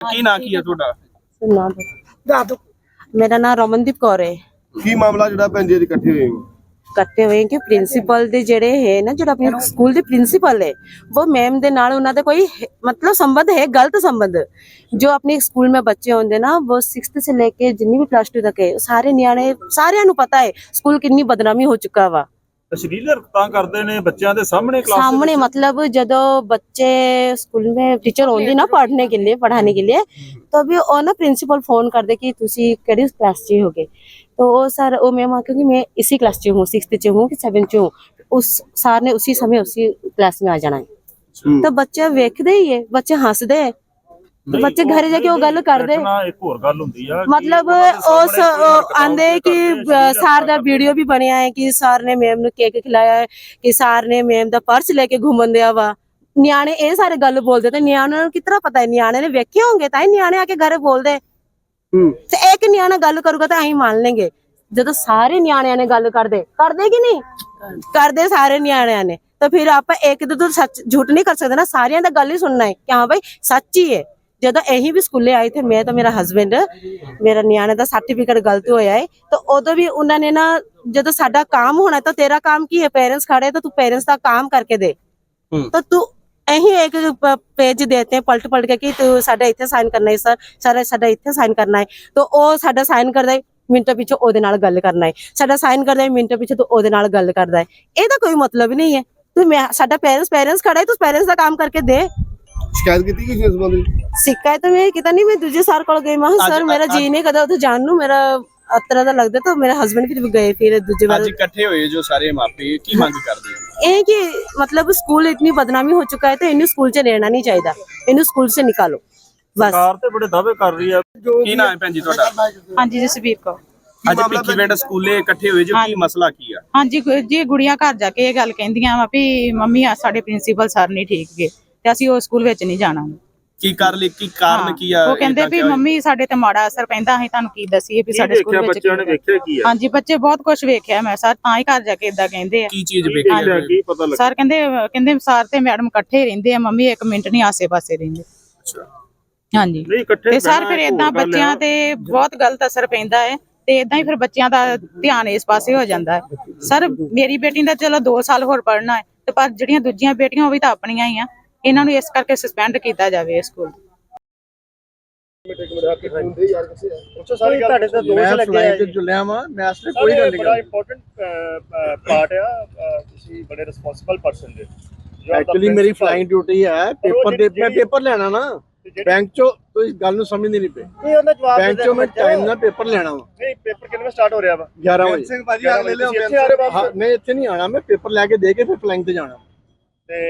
ਕੀ ਨਾਂ ਕੀ ਹੈ ਤੁਹਾਡਾ ਨਾ ਦੋ ਮੇਰਾ ਨਾਮ ਰਮਨਦੀਪ ਕੌਰ ਹੈ ਕੀ ਮਾਮਲਾ ਜਿਹੜਾ ਭੈਣ ਜੀ ਅੱਜ ਇਕੱਠੇ ਹੋਏ ਹੋ ਇਕੱਠੇ ਹੋਏ ਕਿ ਪ੍ਰਿੰਸੀਪਲ ਦੇ ਜਿਹੜੇ ਹੈ ਨਾ ਜਿਹੜਾ ਆਪਣੇ ਸਕੂਲ ਦੇ ਪ੍ਰਿੰਸੀਪਲ ਹੈ ਉਹ ਮੈਮ ਦੇ ਨਾਲ ਉਹਨਾਂ ਦਾ ਕੋਈ ਹੈ- मतलब संबंध है गलत संबंध जो अपने स्कूल में बच्चे होंगे ना वो सिक्स से लेके जिन्नी भी प्लस टू तक है सारे ਨਿਆਣੇ ਸਾਰਿਆਂ ਨੂੰ ਪਤਾ ਹੈ ਸਕੂਲ ਕਿੰਨੀ ਬਦਨਾਮੀ ਹੋ ਚੁੱਕਾ ਵਾ ਅਸ਼ਲੀਲ ਹਰਕਤਾਂ ਕਰਦੇ ਨੇ ਬੱਚਿਆਂ ਦੇ ਸਾਹਮਣੇ ਕਲਾਸ सामने मतलब ਜਦੋਂ ਬੱਚੇ ਸਕੂਲ में टीचर होंगे ना पढ़ने के लिए पढ़ाने के लिए तो अभी ਉਹ ਨਾ ਪ੍ਰਿੰਸੀਪਲ ਫੋਨ ਕਰਦੇ ਕਿ ਤੁਸੀਂ ਕਿਹੜੀ ਕਲਾਸ 'ਚ ਹੋਗੇ तो वो सर वो मैम आके कि मैं इसी क्लास च हूँ सिक्स च हूँ कि सेवन च हूँ उस सर ने उसी समय उसी क्लास में आ जाना है तो ਬੱਚੇ ਵੇਖਦੇ ਹੀ ਹੈ ਬੱਚੇ ਹੱਸਦੇ ਹੈ ਤੇ ਬੱਚੇ ਘਰੇ ਜਾ ਕੇ ਉਹ ਗੱਲ ਕਰਦੇ। ਬੈਠਣਾ ਇੱਕ ਹੋਰ ਗੱਲ ਹੁੰਦੀ ਆ ਮਤਲਬ ਉਸ ਆਂਦੇ ਕਿ ਸਰ ਦਾ ਵੀਡੀਓ ਵੀ ਬਣਿਆ ਹੈ ਕਿ ਸਰ ਨੇ ਮੈਮ ਨੂੰ ਕੇਕ ਖਿਲਾਇਆ ਹੈ ਕਿ ਸਰ ਨੇ ਮੈਮ ਦਾ ਪਰਸ ਲੈ ਕੇ ਘੁੰਮਣ ਦਿਆ ਵਾ। ਨਿਆਣੇ ਇਹ ਸਾਰੇ ਗੱਲ ਬੋਲਦੇ ਤੇ ਨਿਆਣਿਆਂ ਨੂੰ ਕਿਤਨਾ ਪਤਾ ਹੈ? ਨਿਆਣੇ ਨੇ ਵੇਖੇ ਹੋਣਗੇ ਤਾਂ ਹੀ ਨਿਆਣੇ ਆ ਕੇ ਘਰੇ ਬੋਲਦੇ। ਹੂੰ। ਤੇ ਇੱਕ ਨਿਆਣਾ ਗੱਲ ਕਰੂਗਾ ਤਾਂ ਅਸੀਂ ਮੰਨ ਲੈਂਗੇ। ਜਦੋਂ ਸਾਰੇ ਨਿਆਣਿਆਂ ਨੇ ਗੱਲ ਕਰਦੇ ਕਰਦੇ ਕਿ ਨਹੀਂ? ਕਰਦੇ ਸਾਰੇ ਨਿਆਣਿਆਂ ਨੇ। ਤਾਂ ਫਿਰ ਆਪਾਂ ਇੱਕ ਦੂਜੇ ਤੋਂ ਸੱਚ ਝੂਠ ਨਹੀਂ ਕਰ ਸਕਦੇ ਨਾ ਸਾਰਿਆਂ ਦਾ ਗੱਲ ਹੀ ਸੁਣਨਾ ਹੈ ਕਿ ਹਾਂ ਭਾਈ ਸੱਚ ਹੀ ਹੈ। ਜਦੋਂ ਇਹੀ ਵੀ ਸਕੂਲੇ ਆਏ ਥੇ ਮੈਂ ਤਾਂ ਮੇਰਾ ਹਸਬੰਡ ਮੇਰਾ ਨਿਆਣੇ ਦਾ ਸਰਟੀਫਿਕੇਟ ਗਲਤ ਹੋਇਆ ਹੈ ਤਾਂ ਉਦੋਂ ਵੀ ਉਹਨਾਂ ਨੇ ਨਾ ਜਦੋਂ ਸਾਡਾ ਕੰਮ ਹੋਣਾ ਤਾਂ ਤੇਰਾ ਕੰਮ ਕੀ ਹੈ ਪੇਰੈਂਟਸ ਖੜੇ ਤਾਂ ਤੂੰ ਪੇਰੈਂਟਸ ਦਾ ਕੰਮ ਕਰਕੇ ਦੇ। ਤਾਂ ਤੂੰ ਇਹੀ ਇੱਕ ਪੇਜ ਦੇਤੇ ਹੈ ਪਲਟ ਪਲਟ ਕੇ ਕਿ ਤੂੰ ਸਾਡਾ ਇੱਥੇ ਸਾਈਨ ਕਰਨਾ ਹੈ ਸਰ ਸਾਡਾ ਸਾਡਾ ਇੱਥੇ ਸਾਈਨ ਕਰਨਾ ਹੈ ਤਾਂ ਉਹ ਸਾਡਾ ਸਾਈਨ ਕਰਦਾ ਹੈ ਮਿੰਟਾਂ ਪਿੱਛੇ ਉਹਦੇ ਨਾਲ ਗੱਲ ਕਰਨਾ ਹੈ ਸਾਡਾ ਸਾਈਨ ਕਰਦਾ ਹੈ ਮਿੰਟਾਂ ਪਿੱਛੇ ਤੂੰ ਉਹਦੇ ਨਾਲ ਗੱਲ ਕਰਦਾ ਹੈ ਇਹਦਾ ਕੋਈ ਮਤਲਬ ਨਹੀਂ ਹੈ ਤੂੰ ਸਾਡਾ ਪੇਰੈਂਟਸ ਪੇਰੈਂਟਸ ਖੜਾ ਹੈ ਤੂੰ ਪੇਰੈਂਟਸ ਦਾ ਕੰਮ ਕਰਕੇ ਦੇ। ਸ਼ਿਕਾਇਤ ਕੀਤੀ ਕਿਸੇ ਇਸ ਸੰਬੰਧ ਵਿੱਚ ਸਿੱਕਾ ਤਾਂ ਮੈਂ ਕਿਤਾ ਨਹੀਂ ਮੈਂ ਦੂਜੇ ਸਰ ਕੋਲ ਗਈ ਮੈਂ ਕਿਹਾ, ਅੱਜ- ਸਰ ਮੇਰਾ ਜੀ ਨਹੀਂ ਕਦਾ ਉੱਥੇ ਜਾਣ ਨੂੰ ਮੇਰਾ ਅਤਰਾ ਦਾ ਲੱਗਦਾ ਤਾਂ ਮੇਰਾ ਹਸਬੰਡ ਫਿਰ ਵੀ ਗਏ ਫਿਰ ਦੂਜੇ ਵਾਰ ਅੱਜ ਇਕੱਠੇ ਹੋਏ ਜੋ ਸਾਰੇ ਮਾਪੇ ਕੀ ਮੰਗ ਕਰਦੇ ਹੋ ਇਹ ਕਿ मतलब स्कूल इतनी बदनामी हो चुका है तो इन्हें स्कूल से रहना नहीं चाहिए इन्हें स्कूल से निकालो बस ਸਰਕਾਰ ਤੇ ਬੜੇ ਦਾਅਵੇ ਕਰ ਰਹੀ ਆ ਕੀ ਨਾਂ ਹੈ ਭੈਣ ਜੀ ਤੁਹਾਡਾ ਹਾਂਜੀ ਜਸਵੀਰ ਕੌਰ ਅੱਜ ਭਿੱਖੀ ਪਿੰਡ ਸਕੂਲੇ ਇਕੱਠੇ ਹੋਏ ਜੋ ਕੀ ਮਸਲਾ ਕੀ ਆ ਹਾਂਜੀ ਗੁ- ਜੀ ਗੁੜੀਆਂ ਘਰ ਜਾ ਕੇ ਇਹ ਗੱਲ ਕਹਿੰਦੀਆਂ ਵਾ ਵੀ ਮੰਮੀ ਆ ਸਾਡੇ ਪ੍ਰਿੰਸੀਪਲ ਸਰ ਨਹੀਂ ਠੀਕ ਗੇ ਤੇ ਅਸੀਂ ਉਹ ਸਕੂਲ ਵਿੱਚ ਨਹੀਂ ਜਾਣਾ। ਕੀ ਕਰ ਲਈ ਕੀ ਕਾਰਨ ਕੀ ਆ ਉਹ ਕਹਿੰਦੇ ਵੀ? ਮੰਮੀ ਸਾਡੇ ਤੇ ਮਾੜਾ ਅਸਰ ਪੈਂਦਾ ਅਸੀਂ ਤੁਹਾਨੂੰ ਕੀ ਦਸੀਏ ਵੀ ਸਾਡੇ ਸਕੂਲ ਵਿੱਚ ਬੱਚਿਆਂ ਨੇ ਕੀ ਵੇਖਿਆ ਕੀ ਆ? ਹਾਂਜੀ ਬੱਚੇ ਬਹੁਤ ਕੁਝ ਵੇਖਿਆ ਮੈਂ ਸਰ ਤਾਂ ਹੀ ਘਰ ਜਾ ਕੇ ਇਦਾਂ ਕਹਿੰਦੇ ਆ। ਕੀ ਚੀਜ਼ ਵੇਖੀ? ਕੀ ਪਤਾ ਲੱਗਾ? ਸਰ ਕਹਿੰਦੇ ਕਹਿੰਦੇ ਸਰ ਤੇ ਮੈਡਮ ਇਕੱਠੇ ਰਹਿੰਦੇ ਆ ਮੰਮੀ ਇੱਕ ਮਿੰਟ ਨਹੀਂ ਆਸੇ-ਪਾਸੇ ਰਹਿੰਦੇ। ਅੱਛਾ। ਹਾਂਜੀ। ਨਹੀਂ ਇਕੱਠੇ ਤੇ ਸਰ ਫਿਰ ਇਦਾਂ ਬੱਚਿਆਂ। ਤੇ ਬਹੁਤ ਗਲਤ ਅਸਰ ਪੈਂਦਾ ਹੈ ਤੇ ਇਦਾਂ ਹੀ ਫਿਰ ਬੱਚਿਆਂ ਦਾ ਧਿਆਨ ਇਸ ਪਾਸੇ ਹੋ ਜਾਂਦਾ ਹੈ। ਸਰ ਮੇਰੀ ਬੇਟੀ ਦਾ ਚਲੋ 2 ਸਾਲ ਹੋਰ ਪੜ੍ਹਨਾ ਹੈ ਤੇ ਪਰ ਜਿਹੜੀਆਂ ਦੂਜੀਆਂ ਬੇਟੀਆਂ ਉਹ ਵੀ ਤਾਂ ਆਪਣੀਆਂ ਹੀ ਆ। ਇਹਨਾਂ ਨੂੰ ਇਸ ਕਰਕੇ ਸਸਪੈਂਡ ਕੀਤਾ ਜਾਵੇ ਇਸ ਸਕੂਲ ਉੱਚੋ ਸਾਰੀ ਗੱਲ ਤੁਹਾਡੇ ਤੇ ਦੋਸ਼ ਲੱਗੇ ਆ ਜੁਲਿਆ ਵਾ ਮੈਂ ਅਸਲੇ ਕੋਈ ਗੱਲ ਨਹੀਂ ਬੜਾ ਇੰਪੋਰਟੈਂਟ ਪਾਰਟ ਆ ਅਹ, ਤੁਸੀਂ ਬੜੇ ਰਿਸਪੌਂਸਿਬਲ ਪਰਸਨ ਦੇ ਜੋ ਆਪਦਾ ਐਕਚੁਅਲੀ ਮੇਰੀ ਫਲਾਈਂਗ ਡਿਊਟੀ ਹੈ। ਪੇਪਰ ਦੇ ਮੈਂ ਪੇਪਰ ਲੈਣਾ ਨਾ। ਬੈਂਕ ਚੋਂ ਤੁਸੀਂ ਗੱਲ ਨੂੰ ਸਮਝਦੇ ਨਹੀਂ ਪਏ ਨਹੀਂ ਉਹਦਾ ਜਵਾਬ ਦੇ ਬੈਂਕ ਚੋਂ ਮੈਂ। ਟਾਈਮ ਨਾਲ ਪੇਪਰ ਲੈਣਾ ਵਾ। ਨਹੀਂ ਪੇਪਰ ਕਿੰਨੇ ਵਜੇ ਸਟਾਰਟ ਹੋ ਰਿਹਾ ਵਾ? 11 ਵਜੇ। ਸਿੰਘ ਭਾਜੀ ਆ ਹਾਂ ਵਾਪਸ ਨਹੀਂ ਇੱਥੇ ਨਹੀਂ ਆਣਾ ਮੈਂ ਪੇਪਰ ਲੈ ਕੇ ਦੇ ਕੇ ਫਿਰ ਫਲਾਈਂਗ ਤੇ ਜਾਣਾ। ਤੇ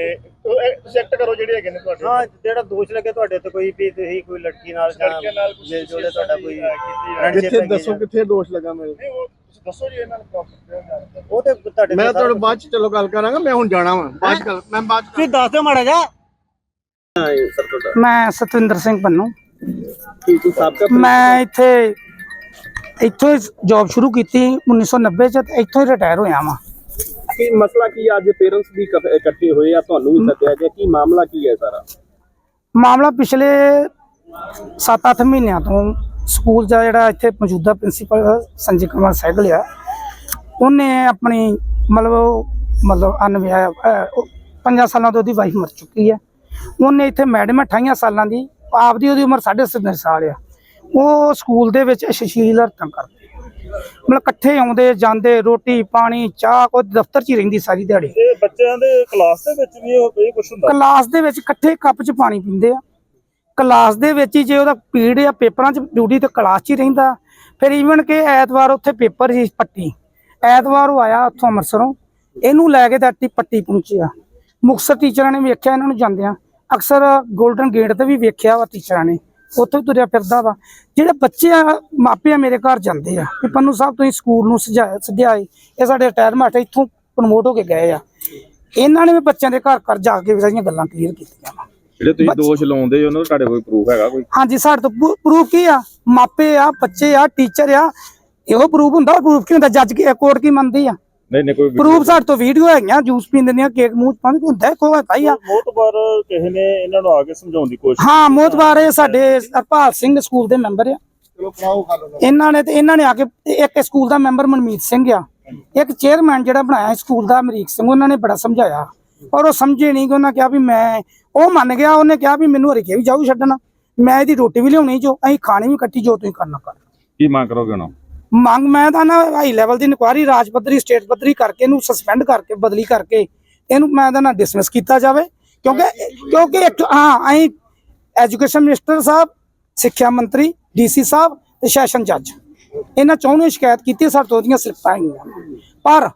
ਐਕਟ ਕਰੋ ਜਿਹੜੇ ਹੈਗੇ ਨੇ ਤੁਹਾਡੇ ਹਾਂ ਜਿਹੜਾ ਦੋਸ਼ ਲੱਗੇ ਤੁਹਾਡੇ ਤੇ ਕੋਈ ਵੀ ਤੁਸੀਂ ਕੋਈ ਲੜਕੀ ਨਾਲ ਜਾਂ ਲੜਕੀਆਂ ਨਾਲ ਕੁਛ ਜੇ ਜੋੜੇ ਤੁਹਾਡਾ ਕੋਈ ਅਹ, ਕੀਤੀ ਹੈ। friendship ਕਿੱਥੇ ਹੈਗੀ ਦੱਸੋ ਜਾਂ- ਕਿੱਥੇ ਦੋਸ਼ ਲੱਗਾ ਮੇਰੇ ਨਹੀਂ ਉਹ ਤੁਸੀਂ ਦੱਸੋ ਜੀ ਇਹਨਾਂ ਨੂੰ ਪ੍ਰੋਪਰ ਉਹ ਤੇ ਤੁਹਾਡੇ ਮੈਂ ਤੁਹਾਡੇ ਬਾਅਦ ਚ ਚਲੋ ਗੱਲ ਕਰਾਂਗਾ ਮੈਂ ਹੁਣ ਜਾਣਾ ਵਾ। ਬਾਅਦ ਚ ਗੱਲ ਮੈਂ ਬਾਅਦ ਚ ਤੁਸੀਂ ਦੱਸ ਦਿਓ ਮਾੜਾ ਜਾ ਸਰ ਤੁਹਾਡਾ ਮੈਂ ਸਤਵਿੰਦਰ ਸਿੰਘ ਪੰਨੂ। ਮੈਂ ਇੱਥੇ ਇੱਥੋਂ ਜੌਬ ਸ਼ੁਰੂ ਕੀਤੀ 1990 ਚ ਇੱਥੋਂ ਹੀ ਰਿਟਾਇਰ ਹੋਇਆ ਵਾਂ। ਕੀ ਮਸਲਾ ਕੀ ਆ? ਅੱਜ ਪੇਰੈਂਟਸ ਵੀ ਇਕੱਠ- ਇਕੱਠੇ ਹੋਏ ਆ ਤੁਹਾਨੂੰ ਵੀ ਸੱਦਿਆ ਗਿਆ। ਕੀ ਮਾਮਲਾ ਕੀ ਹੈ ਸਾਰਾ? ਮਾਮਲਾ ਪਿਛਲੇ 7-8 ਮਹੀਨਿਆਂ ਤੋਂ ਸਕੂਲ ਦਾ ਜਿਹੜਾ ਇੱਥੇ ਮੌਜੂਦਾ ਪ੍ਰਿੰਸੀਪਲ ਸੰਜੇ ਕੁਮਾਰ ਸਹਿਗਲ ਆ ਉਹਨੇ ਆਪਣੀ ਮਤਲਬ ਉਹ- ਮਤਲਬ ਅਨਵਿਆਹ ਅਹ, ਪੰਜਾਂ ਸਾਲਾਂ ਤੋਂ ਉਹਦੀ ਵਾਈਫ ਮਰ ਚੁੱਕੀ ਹੈ ਉਹਨੇ ਇੱਥੇ ਮੈਡਮ 28 ਸਾਲਾਂ ਦੀ ਆਪਦੀ ਉਹਦੀ ਉਮਰ 3.5 ਸਾਲ ਆ। ਉਹ ਸਕੂਲ ਦੇ ਵਿੱਚ ਅਸ਼ਲੀਲ ਹਰਕਤਾਂ ਕਰਦੇ ਮਤਲਬ ਇਕੱਠੇ ਆਉਂਦੇ ਜਾਂਦੇ ਰੋਟੀ ਪਾਣੀ ਚਾਹ ਕੋਈ ਦਫ਼ਤਰ 'ਚ ਹੀ ਰਹਿੰਦੀ ਸਾਰੀ ਦਿਹਾੜੀ। ਇਹ ਬੱਚਿਆਂ ਦੇ ਕਲਾਸ ਦੇ ਵਿੱਚ ਵੀ ਇਹ ਇਹ ਕੁਝ ਹੁੰਦਾ? ਕਲਾਸ ਦੇ ਵਿੱਚ ਇਕੱਠੇ ਕੱਪ 'ਚ ਪਾਣੀ ਪੀਂਦੇ ਆ। ਕਲਾਸ ਦੇ ਵਿੱਚ ਹੀ ਜੇ ਉਹਦਾ ਪੀੜ ਆ ਪੇਪਰਾਂ 'ਚ ਡਿਊਟੀ ਤੇ ਕਲਾਸ 'ਚ ਹੀ ਰਹਿੰਦਾ। ਫਿਰ ਈਵਨ ਕਿ ਐਤਵਾਰ ਉੱਥੇ ਪੇਪਰ ਸੀ ਪੱਟੀ। ਐਤਵਾਰ ਉਹ ਆਇਆ ਉੱਥੋਂ ਅੰਮ੍ਰਿਤਸਰੋਂ। ਇਹਨੂੰ ਲੈ ਕੇ ਅੱਟੀ ਪੱਟੀ ਪਹੁੰਚਿਆ। ਮੁਕਤਸਰ ਟੀਚਰਾਂ ਨੇ ਵੇਖਿਆ ਇਹਨਾਂ ਨੂੰ ਜਾਂਦਿਆਂ। ਅਕਸਰ 골ਡਨ ਗੇਟ ਤੇ ਵੀ ਵੇਖਿਆ ਵਾ ਟੀਚਰਾਂ ਨੇ। ਉੱਥੇ ਵੀ ਤੁਰਿਆ ਫਿਰਦਾ ਵਾ। ਜਿਹੜੇ ਬੱਚੇ ਆ ਮਾਪੇ ਆ ਮੇਰੇ ਘਰ ਜਾਂਦੇ ਆ ਕਿ ਪੰਨੂ ਸਾਹਿਬ ਤੁਸੀਂ ਸਕੂਲ ਨੂੰ ਸਜਾਇਆ ਸਜਾਏ ਇਹ ਸਾਡੇ ਰਿਟਾਇਰਮੈਂਟ ਇੱਥੋਂ ਪ੍ਰਮੋਟ ਹੋ ਕੇ ਗਏ ਆ। ਇਹਨਾਂ ਨੇ ਵੀ ਬੱਚਿਆਂ ਦੇ ਘਰ ਘਰ ਜਾ ਕੇ ਸਾਰੀਆਂ ਗੱਲਾਂ ਕਲੀਅਰ ਕੀਤੀਆਂ ਵਾ। ਜਿਹੜੇ ਤੁਸੀਂ ਦੋਸ਼ ਲਾਉਂਦੇ ਹੋ ਉਹਨਾਂ ਦਾ ਤੁਹਾਡੇ ਕੋਲ ਪ੍ਰੂਫ ਹੈਗਾ ਕੋਈ? ਹਾਂਜੀ ਸਾਡੇ ਤੋਂ ਪ੍ਰੂਫ ਕੀ ਆ? ਮਾਪੇ ਆ ਬੱਚੇ ਆ ਟੀਚਰ ਆ। ਇਹੋ ਪ੍ਰੂਫ ਹੁੰਦਾ ਪ੍ਰੂਫ ਕੀ ਹੁੰਦਾ? ਜੱਜ ਕੀ ਕੋਰਟ ਕੀ ਮੰਨਦੀ ਆ? ਨਹੀਂ ਨਹੀਂ ਕੋਈ ਪ੍ਰੂਫ ਸਾਡੇ ਤੋਂ ਵੀਡੀਓ ਹੈਗੀਆਂ ਜੂਸ ਪੀਂਦੇ ਦੀਆਂ ਕੇਕ ਮੂੰਹ ਚ ਪਾਉਂਦੇ ਹੁੰਦਾ ਕੋਈ ਹਤਾ ਹੀ ਆ। ਮੋਤਬਰ ਕਿਸੇ ਨੇ ਇਹਨਾਂ ਨੂੰ ਆ ਕੇ ਸਮਝਾਉਣ ਦੀ ਕੋਸ਼ਿਸ਼ ਹਾਂ ਮੋਤਬਾਰ ਇਹ ਸਾਡੇ ਹਰਪਾਲ ਸਿੰਘ ਸਕੂਲ ਦੇ ਮੈਂਬਰ ਆ। ਇਹਨਾਂ ਨੇ ਤੇ ਇਹਨਾਂ ਨੇ ਆ ਕੇ ਇੱਕ ਸਕੂਲ ਦਾ ਮੈਂਬਰ ਮਨਮੀਤ ਸਿੰਘ ਆ। ਇੱਕ ਚੇਅਰਮੈਨ ਜਿਹੜਾ ਬਣਾਇਆ ਸਕੂਲ ਦਾ ਅਮਰੀਕ ਸਿੰਘ ਉਹਨਾਂ ਨੇ ਬੜਾ ਸਮਝਾਇਆ। ਔਰ ਉਹ ਸਮਝੇ ਨਹੀਂ ਕਿ ਉਹਨਾਂ ਕਿਹਾ ਵੀ ਮੈਂ ਉਹ ਮੰਨ ਗਿਆ ਉਹਨੇ ਕਿਹਾ ਵੀ ਮੈਨੂੰ ਹਰੀਕੇ ਵੀ ਜਾਊ ਛੱਡਣਾ। ਮੈਂ ਇਹਦੀ ਰੋਟੀ ਵੀ ਲਿਆਉਣੀ ਜੋ ਅਸੀਂ ਖਾਣੀ ਵੀ ਇਕੱਠੀ ਜੋ ਤੁਸੀਂ ਕਰਨਾ ਕਰ। ਕੀ ਮੰਗ ਕਰੋਗੇ ਹੁਣ ਮੰਗ ਮੈਂ ਤਾਂ ਨਾ ਹਾਈ ਲੈਵਲ ਦੀ ਇਨਕੁਆਰੀ ਰਾਜ ਪੱਧਰੀ ਸਟੇਟ ਪੱਧਰੀ ਕਰਕੇ ਇਹਨੂੰ ਸਸਪੈਂਡ ਕਰਕੇ ਬਦਲੀ ਕਰਕੇ ਇਹਨੂੰ ਮੈਂ ਤਾਂ ਨਾ ਡਿਸਮਿਸ ਕੀਤਾ ਜਾਵੇ। ਕਿਉਂਕਿ ਕਿਉਂਕਿ ਹਾਂ। ਅਸੀਂ ਐਜੂਕੇਸ਼ਨ ਮਿਨਿਸਟਰ ਸਾਹਿਬ ਸਿੱਖਿਆ ਮੰਤਰੀ ਡੀਸੀ ਸਾਹਿਬ ਤੇ ਸੈਸ਼ਨ ਜੱਜ ਇਹਨਾਂ ਚੌਂ ਨੇ ਸ਼ਿਕਾਇਤ ਕੀਤੀ ਸਾਡੇ ਤੋਂ ਉਹਦੀਆਂ ਸਿਫਤਾਂ ਹੈਗੀਆਂ ਪਰ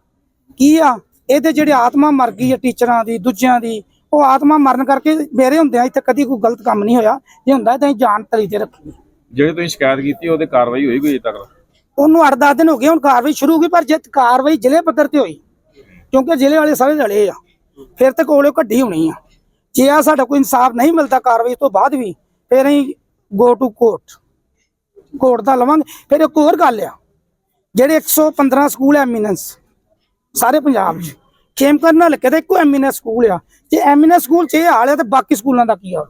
ਕੀ ਆ ਇਹਦੇ ਜਿਹੜੇ ਆਤਮਾ ਮਰ ਗਈ ਹੈ ਟੀਚਰਾਂ ਦੀ ਦੂਜਿਆਂ ਦੀ ਉਹ ਆਤਮਾ ਮਰਨ ਕਰਕੇ ਮੇਰੇ ਹੁੰਦਿਆਂ ਇੱਥੇ ਕਦੀ ਕੋਈ ਗਲਤ ਕੰਮ ਨਹੀਂ ਹੋਇਆ। ਜੇ ਹੁੰਦਾ ਤਾਂ ਅਸੀਂ ਜਾਨ ਤਲੀ ਤੇ ਰੱਖੀ ਜਿਹੜੇ ਤੁਸੀਂ ਸ਼ਿਕਾਇਤ ਕੀਤੀ ਉਹਦੇ ਕਾਰਵਾਈ ਹੋਈ ਕੋਈ ਅਜੇ ਤੱਕ? ਉਹਨੂੰ 8-10 ਦਿਨ ਹੋ ਗਏ, ਹੁਣ ਕਾਰਵਾਈ ਸ਼ੁਰੂ ਹੋ ਗਈ, ਪਰ ਜੇ ਕਾਰਵਾਈ ਜ਼ਿਲ੍ਹੇ ਪੱਧਰ ਤੇ ਹੋਈ, ਕਿਉਂਕਿ ਜ਼ਿਲ੍ਹੇ ਵਾਲੇ ਸਾਰੇ ਲੜੇ ਆ, ਫਿਰ ਤੇ ਕੋਲੇ ਕੱਢੀ ਹੋਣੀ ਆ। ਜੇ ਆ ਸਾਡਾ ਕੋਈ ਇਨਸਾਫ ਨਹੀਂ ਮਿਲਦਾ ਕਾਰਵਾਈ ਤੋਂ ਬਾਅਦ ਵੀ, ਫਿਰ ਅਸੀਂ ਗੋ ਟੂ ਕੋਰਟ ਕੋਰਟ ਦਾ ਲਵਾਂਗੇ। ਫਿਰ ਇੱਕ ਹੋਰ ਗੱਲ ਆ, ਜਿਹੜੇ 115 ਸਕੂਲ ਐਮੀਨੈਂਸ ਸਾਰੇ ਪੰਜਾਬ 'ਚ, ਖੇਮਕਰਨ ਨਾਲ ਕਿਤੇ ਇੱਕੋ ਐਮੀਨੈਂਸ ਸਕੂਲ ਆ। ਜੇ ਐਮੀਨੈਂਸ ਸਕੂਲ 'ਚ ਇਹ ਹਾਲ ਹੈ ਤੇ ਬਾਕੀ ਸਕੂਲਾਂ ਦਾ ਕੀ ਹਾਲ?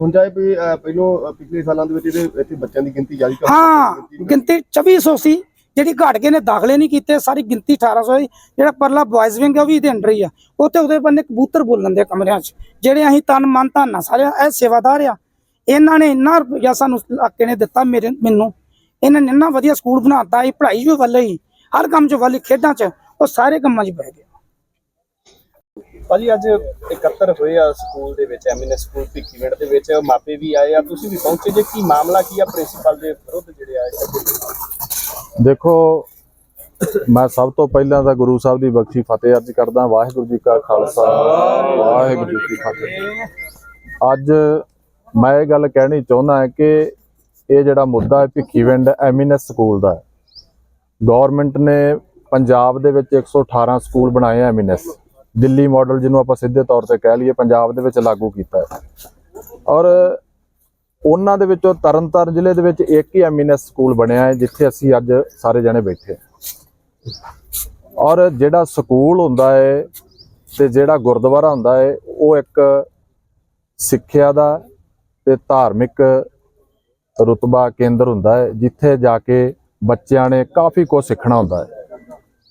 ਹੁਣ ਜਾਏ ਵੀ ਅਹ, ਪਹਿਲੋਂ ਅਹ, ਪਿਛਲੇ ਸਾਲਾਂ ਦੇ ਵਿੱਚ ਇਹਦੇ ਇੱਥੇ ਬੱਚਿਆਂ ਦੀ ਗਿਣਤੀ ਜਾਰੀ ਕਰ ਹਾਂ ਗਿਣਤੀ 2400 ਸੀ ਜਿਹੜੀ ਘਟ ਗਏ ਨੇ ਦਾਖਲੇ ਨਹੀਂ ਕੀਤੇ ਸਾਰੀ ਗਿਣਤੀ 1800 ਸੀ ਜਿਹੜਾ ਪਰਲਾ ਬॉयਜ਼ ਵਿੰਗ ਉਹ ਵੀ ਇਹਦੇ ਅੰਡਰ ਹੀ ਆ। ਉੱਥੇ ਉਹਦੇ ਬੰਨੇ ਕਬੂਤਰ ਬੋਲਣ ਦੇ ਕਮਰਿਆਂ 'ਚ ਜਿਹੜੇ ਅਸੀਂ ਤਨ ਮਨ ਧਨ ਨਾਲ ਸਾਰੇ ਇਹ ਸੇਵਾਦਾਰ ਆ। ਇਹਨਾਂ ਨੇ ਇੰਨਾ ਰੁਪਇਆ ਸਾਨੂੰ ਇਲਾਕੇ ਨੇ ਦਿੱਤਾ ਮੇਰੇ ਮੈਨੂੰ। ਇਹਨਾਂ ਨੇ ਇੰਨਾ ਵਧੀਆ ਸਕੂਲ ਬਣਾਤਾ ਇਹ ਪੜ੍ਹਾਈ ਵੀ ਵੱਲ ਹੀ ਹਰ ਕੰਮ 'ਚ ਵੱਲ ਖੇਡਾਂ 'ਚ ਉਹ ਸਾਰੇ ਕੰਮਾਂ 'ਚ ਪੈ ਗਏ। ਭਾਜੀ, ਅੱਜ ਇਕੱਤਰ ਹੋਏ ਆ ਸਕੂਲ ਦੇ ਵਿੱਚ, ਐਮਐਨਐਸ ਸਕੂਲ ਭਿੱਖੀਵਿੰਡ ਦੇ ਵਿੱਚ। ਮਾਪੇ ਵੀ ਆਏ ਆ। ਤੁਸੀਂ ਵੀ ਪਹੁੰਚੇ ਜੇ। ਕੀ ਮਾਮਲਾ ਕੀ ਆ? ਪ੍ਰਿੰਸੀਪਲ ਦੇ ਵਿਰੁੱਧ ਜਿਹੜੇ ਆਏ ਦੇਖੋ, ਮੈਂ ਸਭ ਤੋਂ ਪਹਿਲਾਂ ਤਾਂ ਗੁਰੂ ਸਾਹਿਬ ਦੀ ਬਖਸ਼ੀ ਫਤਿਹ ਅਰਜ਼ ਕਰਦਾ ਵਾਹਿਗੁਰੂ ਜੀ ਕਾ ਖਾਲਸਾ। ਵਾਹਿਗੁਰੂ ਜੀ ਕੀ ਫਤਿਹ। ਅੱਜ ਮੈਂ ਇਹ ਗੱਲ ਕਹਿਣੀ ਚਾਹੁੰਦਾ ਹਾਂ ਕਿ ਇਹ ਜਿਹੜਾ ਮੁੱਦਾ ਹੈ ਭਿੱਖੀਵਿੰਡ ਐਮੀਨੈਸ ਸਕੂਲ ਦਾ ਹੈ। ਗਵਰਨਮੈਂਟ ਨੇ ਪੰਜਾਬ ਦੇ ਵਿੱਚ 118 ਸਕੂਲ ਬਣਾਏ ਆ ਐਮੀਨੈਸ ਦਿੱਲੀ ਮਾਡਲ ਜਿਹਨੂੰ ਆਪਾਂ ਸਿੱਧੇ ਤੌਰ ਤੇ ਕਹਿ ਲਈਏ, ਪੰਜਾਬ ਦੇ ਵਿੱਚ ਲਾਗੂ ਕੀਤਾ ਹੈ। ਔਰ ਉਹਨਾਂ ਦੇ ਵਿੱਚੋਂ ਤਰਨਤਾਰਨ ਜ਼ਿਲ੍ਹੇ ਦੇ ਵਿੱਚ ਇੱਕ ਹੀ ਐਮਐਨਐਸ ਸਕੂਲ ਬਣਿਆ ਹੈ, ਜਿੱਥੇ ਅਸੀਂ ਅੱਜ ਸਾਰੇ ਜਣੇ ਬੈਠੇ ਔਰ ਜਿਹੜਾ ਸਕੂਲ ਹੁੰਦਾ ਹੈ ਤੇ ਜਿਹੜਾ ਗੁਰਦੁਆਰਾ ਹੁੰਦਾ ਹੈ, ਉਹ ਇੱਕ ਸਿੱਖਿਆ ਦਾ ਤੇ ਧਾਰਮਿਕ ਰੁਤਬਾ ਕੇਂਦਰ ਹੁੰਦਾ ਹੈ, ਜਿੱਥੇ ਜਾ ਕੇ ਬੱਚਿਆਂ ਨੇ ਕਾਫੀ ਕੁਝ ਸਿੱਖਣਾ ਹੁੰਦਾ ਹੈ।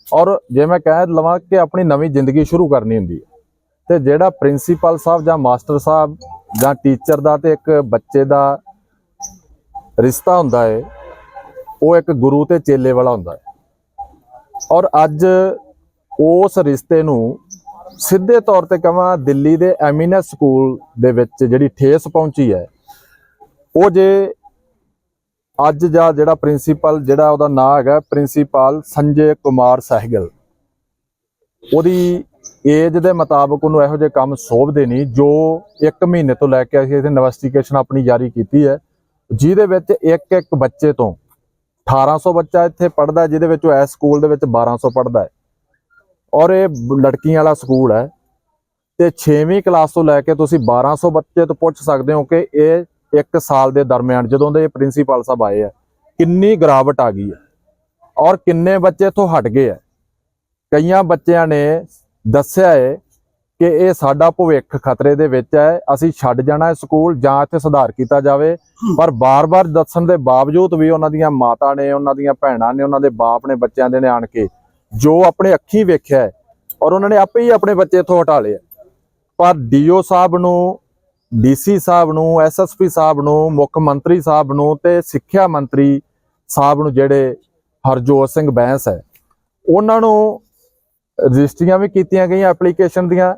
ਔਰ ਜੇ ਮੈਂ ਕਹਿ ਲਵਾਂ ਕਿ ਆਪਣੀ ਨਵੀਂ ਜ਼ਿੰਦਗੀ ਸ਼ੁਰੂ ਕਰਨੀ ਹੁੰਦੀ ਹੈ, ਤੇ ਜਿਹੜਾ ਪ੍ਰਿੰਸੀਪਲ ਸਾਹਿਬ ਜਾਂ ਮਾਸਟਰ ਸਾਹਿਬ ਜਾਂ ਟੀਚਰ ਦਾ ਤੇ ਇੱਕ ਬੱਚੇ ਦਾ ਰਿਸ਼ਤਾ ਹੁੰਦਾ ਹੈ, ਉਹ ਇੱਕ ਗੁਰੂ ਤੇ ਚੇਲੇ ਵਾਲਾ ਹੁੰਦਾ ਹੈ। ਔਰ ਅੱਜ ਉਸ ਰਿਸ਼ਤੇ ਨੂੰ ਸਿੱਧੇ ਤੌਰ ਤੇ ਕਹਾਂ ਦਿੱਲੀ ਦੇ ਐਮੀਨੈਸ ਸਕੂਲ ਦੇ ਵਿੱਚ ਜਿਹੜੀ ਠੇਸ ਪਹੁੰਚੀ ਹੈ, ਉਹ ਜੇ ਅੱਜ ਦਾ ਜਿਹੜਾ ਪ੍ਰਿੰਸੀਪਲ, ਜਿਹੜਾ ਉਹਦਾ ਨਾਮ ਹੈਗਾ, ਪ੍ਰਿੰਸੀਪਲ ਸੰਜੇ ਕੁਮਾਰ ਸਹਿਗਲ। ਉਹਦੀ ਏਜ ਦੇ ਮੁਤਾਬਕ ਉਹਨੂੰ ਇਹੋ ਜਿਹੇ ਕੰਮ ਸੋਭਦੇ ਨਹੀਂ, ਜੋ 1 ਮਹੀਨੇ ਤੋਂ ਲੈ ਕੇ ਅਸੀਂ ਇਹਦੀ ਇਨਵੈਸਟੀਗੇਸ਼ਨ ਆਪਣੀ ਜਾਰੀ ਕੀਤੀ ਹੈ। ਜਿਹਦੇ ਵਿੱਚ ਇੱਕ ਇੱਕ ਬੱਚੇ ਤੋਂ 1800 ਬੱਚਾ ਇੱਥੇ ਪੜਦਾ ਜਿਹਦੇ ਵਿੱਚ ਉਹ ਇਸ ਸਕੂਲ ਦੇ ਵਿੱਚ 1200 ਪੜਦਾ ਹੈ। ਔਰ ਇਹ ਲੜਕੀਆਂ ਵਾਲਾ ਸਕੂਲ ਹੈ। ਤੇ 6ਵੀਂ ਕਲਾਸ ਤੋਂ ਲੈ ਕੇ ਤੁਸੀਂ 1200 ਬੱਚੇ ਤੋਂ ਪੁੱਛ ਸਕਦੇ ਹੋ ਕਿ ਇਹ ਇੱਕ ਸਾਲ ਦੇ ਦਰਮਿਆਨ ਜਦੋਂ ਦੇ ਪ੍ਰਿੰਸੀਪਲ ਸਾਹਿਬ ਆਏ ਆ, ਕਿੰਨੀ ਗਰਾਵਟ ਆ ਗਈ ਹੈ ਔਰ ਕਿੰਨੇ ਬੱਚੇ ਤੋਂ ਹਟ ਗਏ ਆ ਕਈਆਂ ਬੱਚਿਆਂ ਨੇ ਦੱਸਿਆ ਹੈ ਕਿ ਇਹ ਸਾਡਾ ਭਵਿੱਖ ਖਤਰੇ ਦੇ ਵਿੱਚ ਹੈ ਅਸੀਂ ਛੱਡ ਜਾਣਾ ਹੈ ਸਕੂਲ, ਜਾਂ ਇੱਥੇ ਸੁਧਾਰ ਕੀਤਾ ਜਾਵੇ ਪਰ ਬਾਰ-ਬਾਰ ਦੱਸਣ ਦੇ ਬਾਵਜੂਦ ਵੀ ਉਹਨਾਂ ਦੀਆਂ ਮਾਤਾ ਨੇ, ਉਹਨਾਂ ਦੀਆਂ ਭੈਣਾਂ ਨੇ, ਉਹਨਾਂ ਦੇ ਬਾਪ ਨੇ ਬੱਚਿਆਂ ਦੇ ਨੇ ਆਣ ਕੇ ਜੋ ਆਪਣੇ ਅੱਖੀਂ ਵੇਖਿਆ ਹੈ ਔਰ ਉਹਨਾਂ ਨੇ ਆਪੇ ਹੀ ਆਪਣੇ ਬੱਚੇ ਇੱਥੋਂ ਹਟਾ ਲਏ ਹੈ। ਪਰ ਡੀਓ ਸਾਹਿਬ ਨੂੰ ਡੀਸੀ ਸਾਹਿਬ ਨੂੰ ਐਸਐਸਪੀ ਸਾਹਿਬ ਨੂੰ, ਮੁੱਖ ਮੰਤਰੀ ਸਾਹਿਬ ਨੂੰ ਤੇ ਸਿੱਖਿਆ ਮੰਤਰੀ ਸਾਹਿਬ ਨੂੰ ਜਿਹੜੇ ਹਰਜੋਤ ਸਿੰਘ ਬੈਂਸ ਹੈ, ਉਹਨਾਂ ਨੂੰ ਰਜਿਸਟਰੀਆਂ ਵੀ ਕੀਤੀਆਂ ਗਈਆਂ ਐਪਲੀਕੇਸ਼ਨ ਦੀਆਂ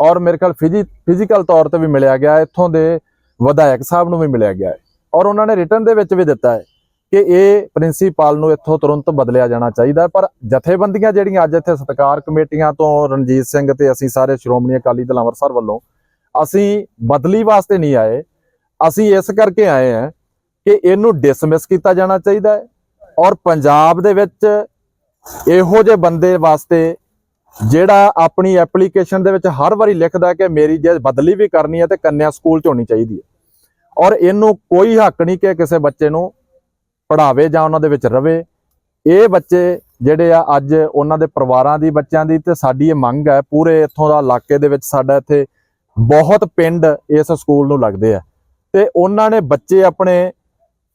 ਔਰ ਮੇਰੇ ਖਿਆਲ ਫਿਜੀ, ਫਿਜ਼ੀਕਲ ਤੌਰ ਤੇ ਵੀ ਮਿਲਿਆ ਗਿਆ ਇੱਥੋਂ ਦੇ ਵਿਧਾਇਕ ਸਾਹਿਬ ਨੂੰ ਵੀ ਮਿਲਿਆ ਗਿਆ ਹੈ ਔਰ ਉਹਨਾਂ ਨੇ ਰਿਟਰਨ ਦੇ ਵਿੱਚ ਵੀ ਦਿੱਤਾ ਹੈ ਕਿ ਇਹ ਪ੍ਰਿੰਸੀਪਲ ਨੂੰ ਇੱਥੋਂ ਤੁਰੰਤ ਬਦਲਿਆ ਜਾਣਾ ਚਾਹੀਦਾ ਪਰ ਜਥੇਬੰਦੀਆਂ ਜਿਹੜੀਆਂ ਅੱਜ ਇੱਥੇ ਸਤਕਾਰ ਕਮੇਟੀਆਂ ਤੋਂ ਰਣਜੀਤ ਸਿੰਘ ਤੇ ਅਸੀਂ ਸਾਰੇ ਸ਼੍ਰੋਮਣੀ ਅਕਾਲੀ ਦਲ ਅੰਮ੍ਰਿਤਸਰ ਵੱਲੋਂ ਅਸੀਂ ਬਦਲੀ ਵਾਸਤੇ ਨਹੀਂ ਆਏ, ਅਸੀਂ ਇਸ ਕਰਕੇ ਆਏ ਹਾਂ ਕਿ ਇਹਨੂੰ ਡਿਸਮਿਸ ਕੀਤਾ ਜਾਣਾ ਚਾਹੀਦਾ ਹੈ ਔਰ ਪੰਜਾਬ ਦੇ ਵਿੱਚ ਇਹੋ ਜਿਹੇ ਬੰਦੇ ਵਾਸਤੇ ਜਿਹੜਾ ਆਪਣੀ ਐਪਲੀਕੇਸ਼ਨ ਦੇ ਵਿੱਚ ਹਰ ਵਾਰੀ ਲਿਖਦਾ ਕਿ ਮੇਰੀ ਜੇ ਬਦਲੀ ਵੀ ਕਰਨੀ ਹੈ ਤੇ ਕੰਨਿਆ ਸਕੂਲ ਚ ਹੋਣੀ ਚਾਹੀਦੀ ਹੈ ਔਰ ਇਹਨੂੰ ਕੋਈ ਹੱਕ ਨਹੀਂ ਕਿ ਕਿਸੇ ਬੱਚੇ ਨੂੰ ਪੜਾਵੇ ਜਾਂ ਉਹਨਾਂ ਦੇ ਵਿੱਚ ਰਵੇ। ਇਹ ਬੱਚੇ ਜਿਹੜੇ ਆ ਅੱਜ ਉਹਨਾਂ ਦੇ ਪਰਿਵਾਰਾਂ ਦੀ ਬੱਚਿਆਂ ਦੀ ਤੇ ਸਾਡੀ ਇਹ ਮੰਗ ਹੈ, ਪੂਰੇ ਇੱਥੋਂ ਦਾ ਇਲਾਕੇ ਦੇ ਵਿੱਚ ਸਾਡਾ ਇੱਥੇ ਬਹੁਤ ਪਿੰਡ ਇਸ ਸਕੂਲ ਨੂੰ ਲੱਗਦੇ ਆ। ਤੇ ਉਹਨਾਂ ਨੇ ਬੱਚੇ ਆਪਣੇ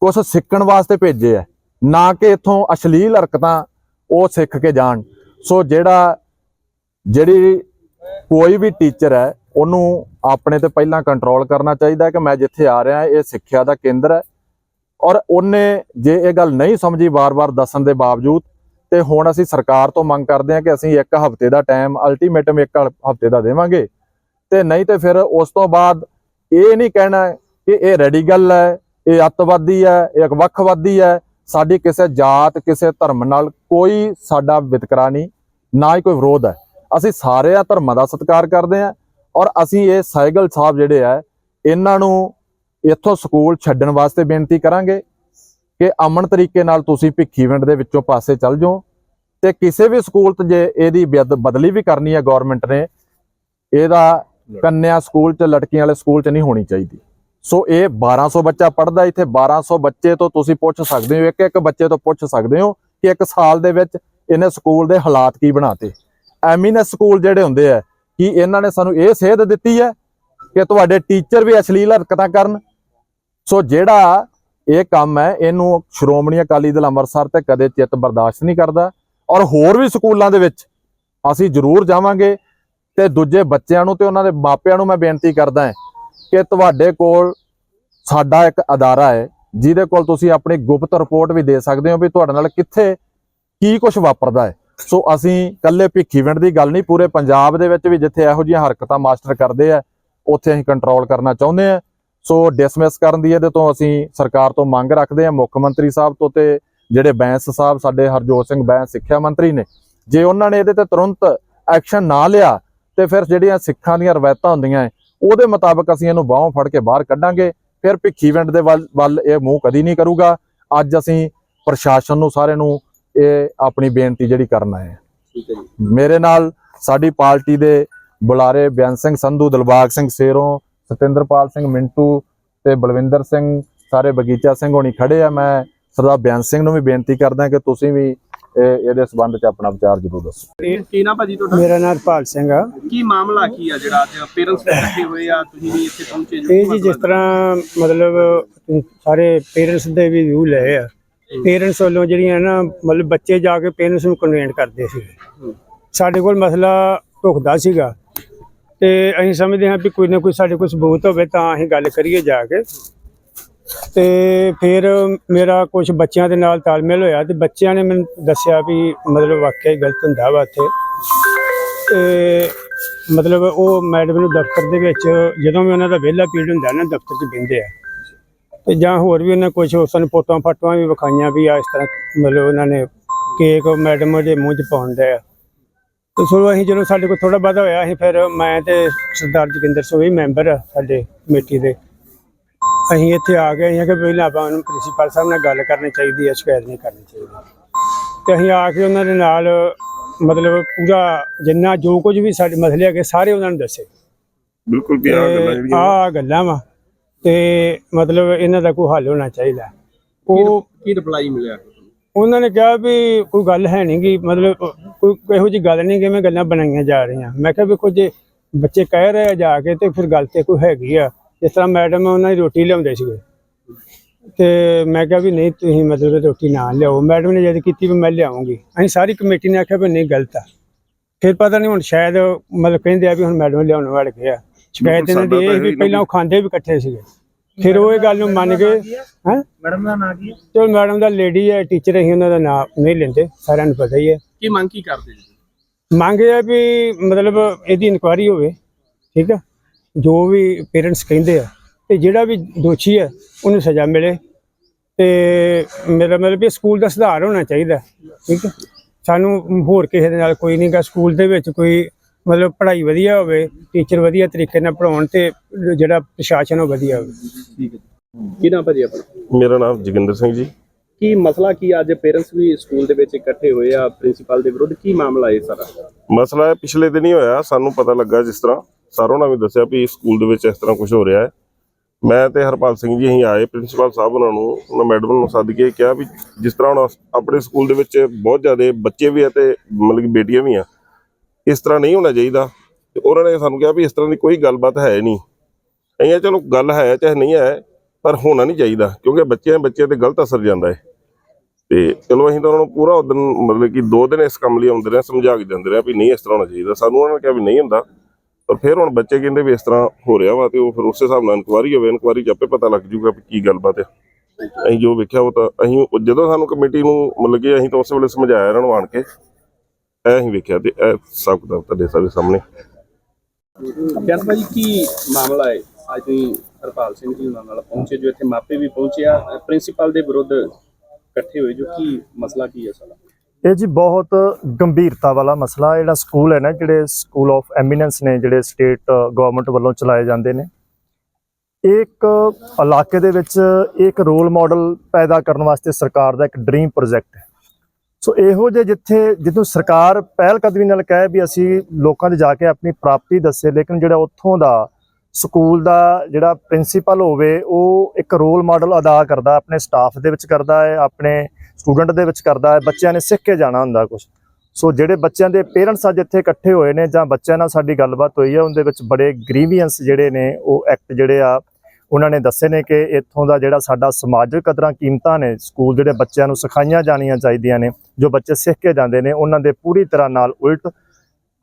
ਕੁਝ ਸਿੱਖਣ ਵਾਸਤੇ ਭੇਜੇ ਆ। ਨਾ ਕਿ ਇੱਥੋਂ ਅਸ਼ਲੀਲ ਹਰਕਤਾਂ ਉਹ ਸਿੱਖ ਕੇ ਜਾਣ। ਸੋ ਜਿਹੜਾ, ਜਿਹੜੀ ਕੋਈ ਵੀ ਟੀਚਰ ਹੈ, ਉਹਨੂੰ ਆਪਣੇ ਤੇ ਪਹਿਲਾਂ ਕੰਟਰੋਲ ਕਰਨਾ ਚਾਹੀਦਾ ਕਿ ਮੈਂ ਜਿੱਥੇ ਆ ਰਿਹਾ, ਇਹ ਸਿੱਖਿਆ ਦਾ ਕੇਂਦਰ ਹੈ। ਔਰ ਉਹਨੇ ਜੇ ਇਹ ਗੱਲ ਨਹੀਂ ਸਮਝੀ ਵਾਰ-ਵਾਰ ਦੱਸਣ ਦੇ ਬਾਵਜੂਦ, ਤੇ ਹੁਣ ਅਸੀਂ ਸਰਕਾਰ ਤੋਂ ਮੰਗ ਕਰਦੇ ਹਾਂ ਕਿ ਅਸੀਂ ਇੱਕ ਹਫ਼ਤੇ ਦਾ ਟਾਈਮ ਅਲਟੀਮੇਟਮ ਇੱਕ ਹਫ਼ਤੇ ਦਾ ਦੇਵਾਂਗੇ। ਤੇ ਨਹੀਂ ਤੇ ਫਿਰ ਉਸ ਤੋਂ ਬਾਅਦ ਇਹ ਨਹੀਂ ਕਹਿਣਾ ਕਿ ਇਹ ਰੈਡੀਕਲ ਹੈ, ਇਹ ਅੱਤਵਾਦੀ ਹੈ, ਇਹ ਵੱਖਵਾਦੀ ਹੈ। ਸਾਡੀ ਕਿਸੇ ਜਾਤ, ਕਿਸੇ ਧਰਮ ਨਾਲ ਕੋਈ ਸਾਡਾ ਵਿਤਕਰਾ ਨਹੀਂ, ਨਾ ਹੀ ਕੋਈ ਵਿਰੋਧ ਹੈ। ਅਸੀਂ ਸਾਰੇ ਆ ਧਰਮਾਂ ਦਾ ਸਤਿਕਾਰ ਕਰਦੇ ਹਾਂ ਔਰ ਅਸੀਂ ਇਹ ਸਾਈਗਲ ਸਾਹਿਬ ਜਿਹੜੇ ਆ, ਇਹਨਾਂ ਨੂੰ ਇੱਥੋਂ ਸਕੂਲ ਛੱਡਣ ਵਾਸਤੇ ਬੇਨਤੀ ਕਰਾਂਗੇ ਕਿ ਅਮਨ ਤਰੀਕੇ ਨਾਲ ਤੁਸੀਂ ਭਿੱਖੀਵਿੰਡ ਦੇ ਵਿੱਚੋਂ ਪਾਸੇ ਚੱਲ ਜਾਓ ਤੇ ਕਿਸੇ ਵੀ ਸਕੂਲ 'ਤੇ ਜੇ ਇਹਦੀ ਬਦ- ਬਦਲੀ ਵੀ ਕਰਨੀ ਹੈ ਗਵਰਨਮੈਂਟ ਨੇ, ਇਹਦਾ ਕੰਨਿਆ ਸਕੂਲ 'ਚ, ਲੜਕੀਆਂ ਵਾਲੇ ਸਕੂਲ 'ਚ ਨਹੀਂ ਹੋਣੀ ਚਾਹੀਦੀ। ਸੋ ਇਹ 1200 ਬੱਚਾ ਪੜਦਾ ਇੱਥੇ 1200 ਬੱਚੇ ਤੋਂ ਤੁਸੀਂ ਪੁੱਛ ਸਕਦੇ ਹੋ ਇੱਕ ਇੱਕ ਬੱਚੇ ਤੋਂ ਪੁੱਛ ਸਕਦੇ ਹੋ ਕਿ ਇੱਕ ਸਾਲ ਦੇ ਵਿੱਚ ਇਹਨੇ ਸਕੂਲ ਦੇ ਹਾਲਾਤ ਕੀ ਬਣਾਤੇ। ਐਮੀਨੈਸ ਸਕੂਲ ਜਿਹੜੇ ਹੁੰਦੇ ਆ, ਕਿ ਇਹਨਾਂ ਨੇ ਸਾਨੂੰ ਇਹ ਸੇਧ ਦਿੱਤੀ ਹੈ ਕਿ ਤੁਹਾਡੇ ਟੀਚਰ ਵੀ ਅਸ਼ਲੀਲ ਹਰਕਤਾਂ ਕਰਨ? ਸੋ ਜਿਹੜਾ ਇਹ ਕੰਮ ਹੈ, ਇਹਨੂੰ ਸ਼੍ਰੋਮਣੀ ਅਕਾਲੀ ਦਲ ਅੰਮ੍ਰਿਤਸਰ ਤੇ ਕਦੇ ਚਿੱਤ ਬਰਦਾਸ਼ਤ ਨਹੀਂ ਕਰਦਾ। ਔਰ ਹੋਰ ਵੀ ਸਕੂਲਾਂ ਦੇ ਵਿੱਚ ਅਸੀਂ ਜ਼ਰੂਰ ਜਾਵਾਂਗੇ। ਤੇ ਦੂਜੇ ਬੱਚਿਆਂ ਨੂੰ ਤੇ ਉਹਨਾਂ ਦੇ ਮਾਪਿਆਂ ਨੂੰ ਮੈਂ ਬੇਨਤੀ ਕਰਦਾ ਹਾਂ ਕਿ ਤੁਹਾਡੇ ਕੋਲ ਸਾਡਾ ਇੱਕ ਅਦਾਰਾ ਹੈ, ਜਿਹਦੇ ਕੋਲ ਤੁਸੀਂ ਆਪਣੀ ਗੁਪਤ ਰਿਪੋਰਟ ਵੀ ਦੇ ਸਕਦੇ ਹੋ ਵੀ ਤੁਹਾਡੇ ਨਾਲ ਕਿੱਥੇ ਕੀ ਕੁਝ ਵਾਪਰਦਾ ਹੈ। ਸੋ ਅਸੀਂ ਕੱਲੇ ਭਿੱਖੀਵਿੰਡ ਦੀ ਗੱਲ ਨਹੀਂ, ਪੂਰੇ ਪੰਜਾਬ ਦੇ ਵਿੱਚ ਵੀ ਜਿੱਥੇ ਇਹੋ ਜਿਹੀਆਂ ਹਰਕਤਾਂ ਮਾਸਟਰ ਕਰਦੇ ਆ, ਉੱਥੇ ਅਸੀਂ ਕੰਟਰੋਲ ਕਰਨਾ ਚਾਹੁੰਦੇ ਆ ਸੋ ਡਿਸਮਿਸ ਕਰਨ ਦੀ ਇਹਦੇ ਤੋਂ ਅਸੀਂ ਸਰਕਾਰ ਤੋਂ ਮੰਗ ਰੱਖਦੇ ਆ ਮੁੱਖ ਮੰਤਰੀ ਸਾਹਿਬ ਤੋਂ ਤੇ ਜਿਹੜੇ ਬੈਂਸ ਸਾਹਿਬ, ਸਾਡੇ ਹਰਜੋਤ ਸਿੰਘ ਬੈਂਸ ਸਿੱਖਿਆ ਮੰਤਰੀ ਨੇ, ਜੇ ਉਹਨਾਂ ਨੇ ਇਹਦੇ ਤੇ ਤੁਰੰਤ ਐਕਸ਼ਨ ਨਾ ਲਿਆ ਤੇ ਫਿਰ ਜਿਹੜੀਆਂ ਸਿੱਖਾਂ ਦੀਆਂ ਰਵਾਇਤਾਂ ਹੁੰਦੀਆਂ ਹੈ, ਉਹਦੇ ਮੁਤਾਬਕ ਅਸੀਂ ਇਹਨੂੰ ਬਾਹੋਂ ਫੜ ਕੇ ਬਾਹਰ ਕੱਢਾਂਗੇ। ਫਿਰ ਭਿੱਖੀਵਿੰਡ ਦੇ ਵੱਲ ਇਹ ਮੂੰਹ ਕਦੀ ਨਹੀਂ ਕਰੂਗਾ। ਅੱਜ ਅਸੀਂ ਪ੍ਰਸ਼ਾਸਨ ਨੂੰ ਸਾਰੇ ਨੂੰ ਇਹ ਆਪਣੀ ਬੇਨਤੀ ਜਿਹੜੀ ਕਰਨਾ ਹੈ। ਮੇਰੇ ਨਾਲ ਸਾਡੀ ਪਾਰਟੀ ਦੇ ਬੁਲਾਰੇ ਬਿਆਨ ਸਿੰਘ ਸੰਧੂ ਦਿਲਬਾਗ ਸਿੰਘ ਸੇਰੋਂ ਸਤਿੰਦਰਪਾਲ ਸਿੰਘ ਮਿੰਟੂ ਤੇ ਬਲਵਿੰਦਰ ਸਿੰਘ ਸਾਰੇ ਬਗੀਚਾ ਸਿੰਘ ਹੋਣੀ ਖੜੇ ਆ। ਮੈਂ ਸਰਦਾਰ ਬਿਆਨ ਸਿੰਘ ਨੂੰ ਵੀ ਬੇਨਤੀ ਕਰਦਾ ਕਿ ਤੁਸੀਂ ਵੀ ਇਹ- ਇਹਦੇ ਸੰਬੰਧ 'ਚ ਆਪਣਾ ਵਿਚਾਰ ਜ਼ਰੂਰ ਦੱਸੋ। ਕੀ ਨਾ ਭਾਜੀ ਤੁਹਾਡਾ? ਮੇਰਾ ਨਾਮ ਹਰਪਾਲ ਸਿੰਘ ਆ। ਕੀ ਮਾਮਲਾ ਕੀ ਆ ਜਿਹੜਾ ਅੱਜ ਪੇਰੈਂਟਸ ਇਕੱਠੇ ਹੋਏ ਆ ਤੁਸੀਂ ਵੀ ਇੱਥੇ ਪਹੁੰਚੇ ਜੋ ਇਹ ਜੀ ਜਿਸ ਤਰ੍ਹਾਂ ਮਤਲਬ ਸਾਰੇ ਪੇਰੈਂਟਸ ਦੇ ਵੀ ਵਿਊ ਲਏ ਆ ਪੇਰੈਂਟਸ ਵੱਲੋਂ ਜਿਹੜੀਆਂ ਨਾ ਮਤਲਬ ਬੱਚੇ ਜਾ ਕੇ ਪੇਰੈਂਟਸ ਨੂੰ ਕਨਵੈਂਟ ਕਰਦੇ ਸੀ। ਸਾਡੇ ਕੋਲ ਮਸਲਾ ਭੁਗਦਾ ਸੀਗਾ। ਤੇ ਅਸੀਂ ਸਮਝਦੇ ਹਾਂ ਵੀ ਕੋਈ ਨਾ ਕੋਈ ਸਾਡੇ ਕੋਲ ਸਬੂਤ ਹੋਵੇ ਤਾਂ ਅਸੀਂ ਗੱਲ ਕਰੀਏ ਜਾ ਕੇ। ਤੇ ਫਿਰ ਮੇਰਾ ਕੁਝ ਬੱਚਿਆਂ ਦੇ ਨਾਲ ਤਾਲਮੇਲ ਹੋਇਆ ਤੇ ਬੱਚਿਆਂ ਨੇ ਮੈਨੂੰ ਦੱਸਿਆ ਵੀ ਮਤਲਬ ਵਾਕਿਆ ਹੀ ਗਲਤ ਹੁੰਦਾ ਵਾ ਇੱਥੇ। ਤੇ ਮਤਲਬ ਉਹ ਮੈਡਮ ਨੂੰ ਦਫ਼ਤਰ ਦੇ ਵਿੱਚ ਜਦੋਂ ਵੀ ਉਹਨਾਂ ਦਾ ਵਿਹਲਾ ਪੀਰੀਅਡ ਹੁੰਦਾ ਨਾ ਦਫ਼ਤਰ 'ਚ ਬਹਿੰਦੇ ਆ। ਤੇ ਜਾਂ ਹੋਰ ਵੀ ਉਹਨਾਂ ਕੁਝ ਸਾਨੂੰ ਫੋਟੋਆਂ ਫਾਟੋਆਂ ਵੀ ਵਿਖਾਈਆਂ ਵੀ ਆ ਇਸ ਤਰ੍ਹਾਂ ਮਤਲਬ ਉਹਨਾਂ ਨੇ ਕੇਕ ਮੈਡਮ ਦੇ ਮੂੰਹ 'ਚ ਪਾਉਂਦੇ ਆ। ਤੇ ਸੋ ਅਸੀਂ ਜਦੋਂ ਸਾਡੇ ਕੋਲ ਥੋੜਾ ਵਾਧਾ ਹੋਇਆ ਅਸੀਂ ਫਿਰ ਮੈਂ ਤੇ ਸਰਦਾਰ ਜੋਗਿੰਦਰ ਸਿੰਘ ਸੋਈ ਮੈਂਬਰ ਸਾਡੇ ਕਮੇਟੀ ਦੇ। ਅਸੀਂ ਇੱਥੇ ਆ ਗਏ ਅਸੀਂ ਕਿ ਪਹਿਲਾਂ ਆਪਾਂ ਉਹਨੂੰ ਪ੍ਰਿੰਸੀਪਲ ਸਾਹਿਬ ਨਾਲ ਗੱਲ ਕਰਨੀ ਚਾਹੀਦੀ ਹੈ ਸ਼ਿਕਾਇਤ ਨਹੀਂ ਕਰਨੀ ਚਾਹੀਦੀ। ਤੇ ਅਸੀਂ ਆ ਕੇ ਉਹਨਾਂ ਦੇ ਨਾਲ ਮਤਲਬ ਪੂਰਾ ਜਿੰਨਾ ਜੋ ਕੁਝ ਵੀ ਸਾਡੇ ਮਸਲੇ ਹੈਗੇ ਸਾਰੇ ਉਹਨਾਂ ਨੂੰ ਦੱਸੇ। ਬਿਲਕੁਲ ਵੀ ਆਹ ਗੱਲਾਂ ਜਿਹੜੀਆਂ ਆ ਗੱਲਾਂ ਵਾ। ਤੇ ਮਤਲਬ ਇਹਨਾਂ ਦਾ ਕੋਈ ਹੱਲ ਹੋਣਾ ਚਾਹੀਦਾ। ਉਹ ਕੀ ਰਿਪਲਾਈ ਮਿਲਿਆ? ਉਹਨਾਂ ਨੇ ਕਿਹਾ ਵੀ ਕੋਈ ਗੱਲ ਹੈ ਨਹੀਂ ਗੀ ਮਤਲਬ ਕੋਈ ਇਹੋ ਜੀ ਗੱਲ ਨਹੀਂ ਕਿ ਮੈਂ ਗੱਲਾਂ ਬਣਾਈਆਂ ਜਾ ਰਹੀਆਂ। ਮੈਂ ਕਿਹਾ ਵੇਖੋ ਜੇ ਬੱਚੇ ਕਹਿ ਰਹੇ ਆ ਜਾ ਕੇ ਤੇ ਫਿਰ ਗੱਲ ਤੇ ਕੋਈ ਹੈਗੀ ਆ। ਜਿਸ ਤਰ੍ਹਾਂ ਮੈਡਮ ਉਹਨਾਂ ਦੀ ਰੋਟੀ ਲਿਆਉਂਦੇ ਸੀਗੇ। ਤੇ ਮੈਂ ਕਿਹਾ ਵੀ ਨਹੀਂ ਤੁਸੀਂ ਮਤਲਬ ਰੋਟੀ ਨਾ ਲਿਆਓ। ਮੈਡਮ ਨੇ ਜਦ ਕੀਤੀ ਵੀ ਮੈਂ ਲਿਆਉਂਗੀ। ਅਸੀਂ ਸਾਰੀ ਕਮੇਟੀ ਨੇ ਆਖਿਆ ਵੀ ਨਹੀਂ ਗਲਤ ਆ। ਫਿਰ ਪਤਾ ਨਹੀਂ ਹੁਣ ਸ਼ਾਇਦ ਮਤਲਬ ਕਹਿੰਦੇ ਆ ਵੀ ਹੁਣ ਮੈਡਮ ਲਿਆਉਣ ਵਾਲੇ ਗਏ ਆ। ਸ਼ਿਕਾਇਤ ਇਹਨਾਂ ਦੀ ਇਹ ਵੀ ਪਹਿਲਾਂ ਉਹ ਖਾਂਦੇ ਵੀ ਇਕੱਠੇ ਸੀਗੇ। ਫਿਰ ਉਹ ਇਹ ਗੱਲ ਨੂੰ ਮੰਨ ਗਏ ਹੈ? ਮੈਡਮ ਦਾ ਨਾਂ ਕੀ ਹੈ ਤੇ ਮੈਡਮ ਦਾ ਲੇਡੀ ਹੈ ਟੀਚਰ ਅਸੀਂ ਉਹਨਾਂ ਦਾ ਨਾਮ ਨਹੀਂ ਲੈਂਦੇ ਸਾਰਿਆਂ ਨੂੰ ਪਤਾ ਹੀ ਹੈ। ਕੀ ਮੰਗ ਕੀ ਕਰਦੇ ਜੀ? ਮੰਗ ਇਹ ਹੈ ਵੀ ਮਤਲਬ ਇਹਦੀ ਇਨਕੁਆਇਰੀ ਹੋਵੇ ਠੀਕ ਹੈ ਜੋ ਵੀ ਪੇਰੈਂਟਸ ਕਹਿੰਦੇ ਆ ਤੇ ਜਿਹੜਾ ਵੀ ਦੋਸ਼ੀ ਹੈ ਉਹਨੂੰ ਸਜ਼ਾ ਮਿਲੇ। ਤੇ ਮੇਰਾ ਮਤਲਬ ਵੀ ਸਕੂਲ ਦਾ ਸੁਧਾਰ ਹੋਣਾ ਚਾਹੀਦਾ ਠੀਕ ਹੈ? ਸਾਨੂੰ ਹੋਰ ਕਿਸੇ ਦੇ ਨਾਲ ਕੋਈ ਨਹੀਂਗਾ ਸਕੂਲ ਦੇ ਵਿੱਚ ਕੋਈ ਮਤਲਬ ਪੜ੍ਹਾਈ ਵਧੀਆ ਹੋਵੇ ਟੀਚਰ ਵਧੀਆ ਤਰੀਕੇ ਨਾਲ ਪੜਾਉਣ ਤੇ ਜਿਹੜਾ ਪ੍ਰਸ਼ਾਸਨ ਉਹ ਵਧੀਆ ਹੋਵੇ। ਠੀਕ ਹੈ ਜੀ। ਕੀ ਨਾ ਭਾਜੀ ਆਪਣਾ? ਮੇਰਾ ਨਾਮ ਜੋਗਿੰਦਰ ਸਿੰਘ ਜੀ। ਕੀ ਮਸਲਾ ਕੀ? ਅੱਜ ਪੇਰੈਂਟਸ ਵੀ ਸਕੂਲ ਦੇ ਵਿੱਚ ਇਕੱਠੇ ਹੋਏ ਆ ਪ੍ਰਿੰਸੀਪਲ ਦੇ ਵਿਰੁੱਧ ਕੀ ਮਾਮਲਾ ਹੈ ਸਾਰਾ? ਮਸਲਾ ਇਹ ਪਿਛਲੇ ਦਿਨ ਹੀ ਹੋਇਆ ਸਾਨੂੰ ਪਤਾ ਲੱਗਾ ਜਿਸ ਤਰ੍ਹਾਂ ਸਾਰੋਂ ਨੇ ਵੀ ਦੱਸਿਆ ਵੀ ਸਕੂਲ ਦੇ ਵਿੱਚ ਇਸ ਤਰ੍ਹਾਂ ਕੁਝ ਹੋ ਰਿਹਾ ਹੈ। ਮੈਂ ਤੇ ਹਰਪਾਲ ਸਿੰਘ ਜੀ ਅਸੀਂ ਆਏ, ਪ੍ਰਿੰਸੀਪਲ ਸਾਹਿਬ ਉਹਨਾਂ ਨੂੰ, ਉਹਨਾਂ ਮੈਡਮ ਨੂੰ ਸੱਦ ਕੇ ਕਿਹਾ ਵੀ ਜਿਸ ਤਰ੍ਹਾਂ ਹੁਣ ਆਪਣੇ ਸਕੂਲ ਦੇ ਵਿੱਚ ਬਹੁਤ ਜ਼ਿਆਦਾ ਬੱਚੇ ਵੀ ਆ ਤੇ ਮਤਲਬ ਕਿ ਬੇਟੀਆਂ ਵੀ ਆ, ਇਸ ਤਰ੍ਹਾਂ ਨਹੀਂ ਹੋਣਾ ਚਾਹੀਦਾ। ਤੇ ਉਹਨਾਂ ਨੇ ਸਾਨੂੰ ਕਿਹਾ ਵੀ ਇਸ ਤਰ੍ਹਾਂ ਦੀ ਕੋਈ ਗੱਲਬਾਤ ਹੈ ਨਹੀਂ। ਅਸੀਂ ਚਲੋ ਗੱਲ ਹੈ ਚਾਹੇ ਨਹੀਂ ਹੈ, ਪਰ ਹੋਣਾ ਨਹੀਂ ਚਾਹੀਦਾ, ਕਿਉਂਕਿ ਬੱਚਿਆਂ ਬੱਚਿਆਂ ਤੇ ਗਲਤ ਅਸਰ ਜਾਂਦਾ ਹੈ। ਤੇ ਚਲੋ ਅਸੀਂ ਤਾਂ ਉਹਨਾਂ ਨੂੰ ਪੂਰਾ ਉਦੋਂ ਮਤਲਬ ਕਿ ਦੋ ਦਿਨ ਇਸ ਕੰਮ ਲਈ ਆਉਂਦੇ ਰਹੇ, ਸਮਝਾ ਕੇ ਜਾਂਦੇ ਰਹੇ ਵੀ ਨਹੀਂ ਇਸ ਤਰ੍ਹਾਂ ਹੋਣਾ ਚਾਹੀਦਾ। ਸਾਨੂੰ ਉਹਨਾਂ ਨੇ ਕਿਹਾ ਵੀ ਨਹੀਂ ਹੁੰਦਾ। ਪਰ ਫਿਰ ਹੁਣ ਬੱਚੇ ਕਹਿੰਦੇ ਵੀ ਇਸ ਤਰ੍ਹਾਂ ਹੋ ਰਿਹਾ ਵਾ ਤੇ ਉਹ ਫਿਰ ਉਸੇ ਹਿਸਾਬ ਨਾਲ ਇਨਕੁਆਰੀ ਹੋਵੇ, ਇਨਕੁਆਰੀ 'ਚ ਆਪੇ ਪਤਾ ਲੱਗ ਜੂਗਾ ਵੀ ਕੀ ਗੱਲਬਾਤ ਹੈ ਅਸੀਂ ਜੋ ਵੇਖਿਆ ਉਹ ਤਾਂ ਅਸੀਂ ਜਦੋਂ ਸਾਨੂੰ ਕਮੇਟੀ ਨੂੰ ਮਤਲਬ ਕਿ ਅਸੀਂ ਤਾਂ ਉਸ ਵੇਲੇ ਸਮਝਾਇਆ ਇਹਨਾਂ ਨੂੰ ਆਣ ਕੇ, ਇਹ ਅਸੀਂ ਵੇਖਿਆ ਤੇ ਇਹ ਸਭ ਕੁਝ ਤੁਹਾਡੇ ਸਾਰੇ ਸਾਹਮਣੇ। ਗਿਆਨ ਭਾਜੀ, ਕੀ ਮਾਮਲਾ ਹੈ? ਅੱਜ ਤੁਸੀਂ ਹਰਪਾਲ ਸਿੰਘ ਜੀ ਉਹਨਾਂ ਨਾਲ ਪਹੁੰਚੇ, ਜੋ ਇੱਥੇ ਮਾਪੇ ਵੀ ਪਹੁੰਚਿਆ ਪ੍ਰਿੰਸੀਪਲ ਦੇ ਵਿਰੁੱਧ ਇਕੱਠੇ ਹੋਏ, ਜੋ ਕੀ ਮਸਲਾ ਕੀ ਹੈ ਸਾਰਾ ਇਹ ਜੀ ਬਹੁਤ ਗੰਭੀਰਤਾ ਵਾਲਾ ਮਸਲਾ ਜਿਹੜਾ ਸਕੂਲ ਹੈ ਨਾ, ਜਿਹੜੇ ਸਕੂਲ ਆਫ ਐਮੀਨੈਂਸ ਨੇ, ਜਿਹੜੇ ਸਟੇਟ ਗਵਰਨਮੈਂਟ ਵੱਲੋਂ ਚਲਾਏ ਜਾਂਦੇ ਨੇ। ਇਹ ਇੱਕ ਇਲਾਕੇ ਦੇ ਵਿੱਚ ਇੱਕ ਰੋਲ ਮਾਡਲ ਪੈਦਾ ਕਰਨ ਵਾਸਤੇ ਸਰਕਾਰ ਦਾ ਇੱਕ ਡ੍ਰੀਮ ਪ੍ਰੋਜੈਕਟ ਹੈ। ਸੋ ਇਹੋ ਜਿਹੇ ਜਿੱਥੇ ਜਿੱਥੋਂ ਸਰਕਾਰ ਪਹਿਲ ਕਦਮੀ ਨਾਲ ਕਹੇ ਵੀ ਅਸੀਂ ਲੋਕਾਂ ਦੇ ਜਾ ਕੇ ਆਪਣੀ ਪ੍ਰਾਪਤੀ ਦੱਸੇ, ਲੇਕਿਨ ਜਿਹੜਾ ਉੱਥੋਂ ਦਾ ਸਕੂਲ ਦਾ ਜਿਹੜਾ ਪ੍ਰਿੰਸੀਪਲ ਹੋਵੇ, ਉਹ ਇੱਕ ਰੋਲ ਮਾਡਲ ਅਦਾ ਕਰਦਾ, ਆਪਣੇ ਸਟਾਫ ਦੇ ਵਿੱਚ ਕਰਦਾ ਹੈ, ਆਪਣੇ ਸਟੂਡੈਂਟ ਦੇ ਵਿੱਚ ਕਰਦਾ ਹੈ, ਬੱਚਿਆਂ ਨੇ ਸਿੱਖ ਕੇ ਜਾਣਾ ਹੁੰਦਾ ਕੁਝ ਸੋ ਜਿਹੜੇ ਬੱਚਿਆਂ ਦੇ ਪੇਰੈਂਟਸ ਅੱਜ ਇੱਥੇ ਇਕੱਠੇ ਹੋਏ ਨੇ ਜਾਂ ਬੱਚਿਆਂ ਨਾਲ ਸਾਡੀ ਗੱਲਬਾਤ ਹੋਈ ਹੈ, ਉਹਦੇ ਵਿੱਚ ਬੜੇ ਗ੍ਰੀਵੀਅੰਸ ਜਿਹੜੇ ਨੇ, ਉਹ ਐਕਟ ਜਿਹੜੇ ਆ, ਉਹਨਾਂ ਨੇ ਦੱਸੇ ਨੇ ਕਿ ਇੱਥੋਂ ਦਾ ਜਿਹੜਾ ਸਾਡਾ ਸਮਾਜਿਕ ਕਦਰਾਂ ਕੀਮਤਾਂ ਨੇ, ਸਕੂਲ ਜਿਹੜੇ ਬੱਚਿਆਂ ਨੂੰ ਸਿਖਾਈਆਂ ਜਾਣੀਆਂ ਚਾਹੀਦੀਆਂ ਨੇ, ਜੋ ਬੱਚੇ ਸਿੱਖ ਕੇ ਜਾਂਦੇ ਨੇ, ਉਹਨਾਂ ਦੇ ਪੂਰੀ ਤਰ੍ਹਾਂ ਨਾਲ ਉਲਟ।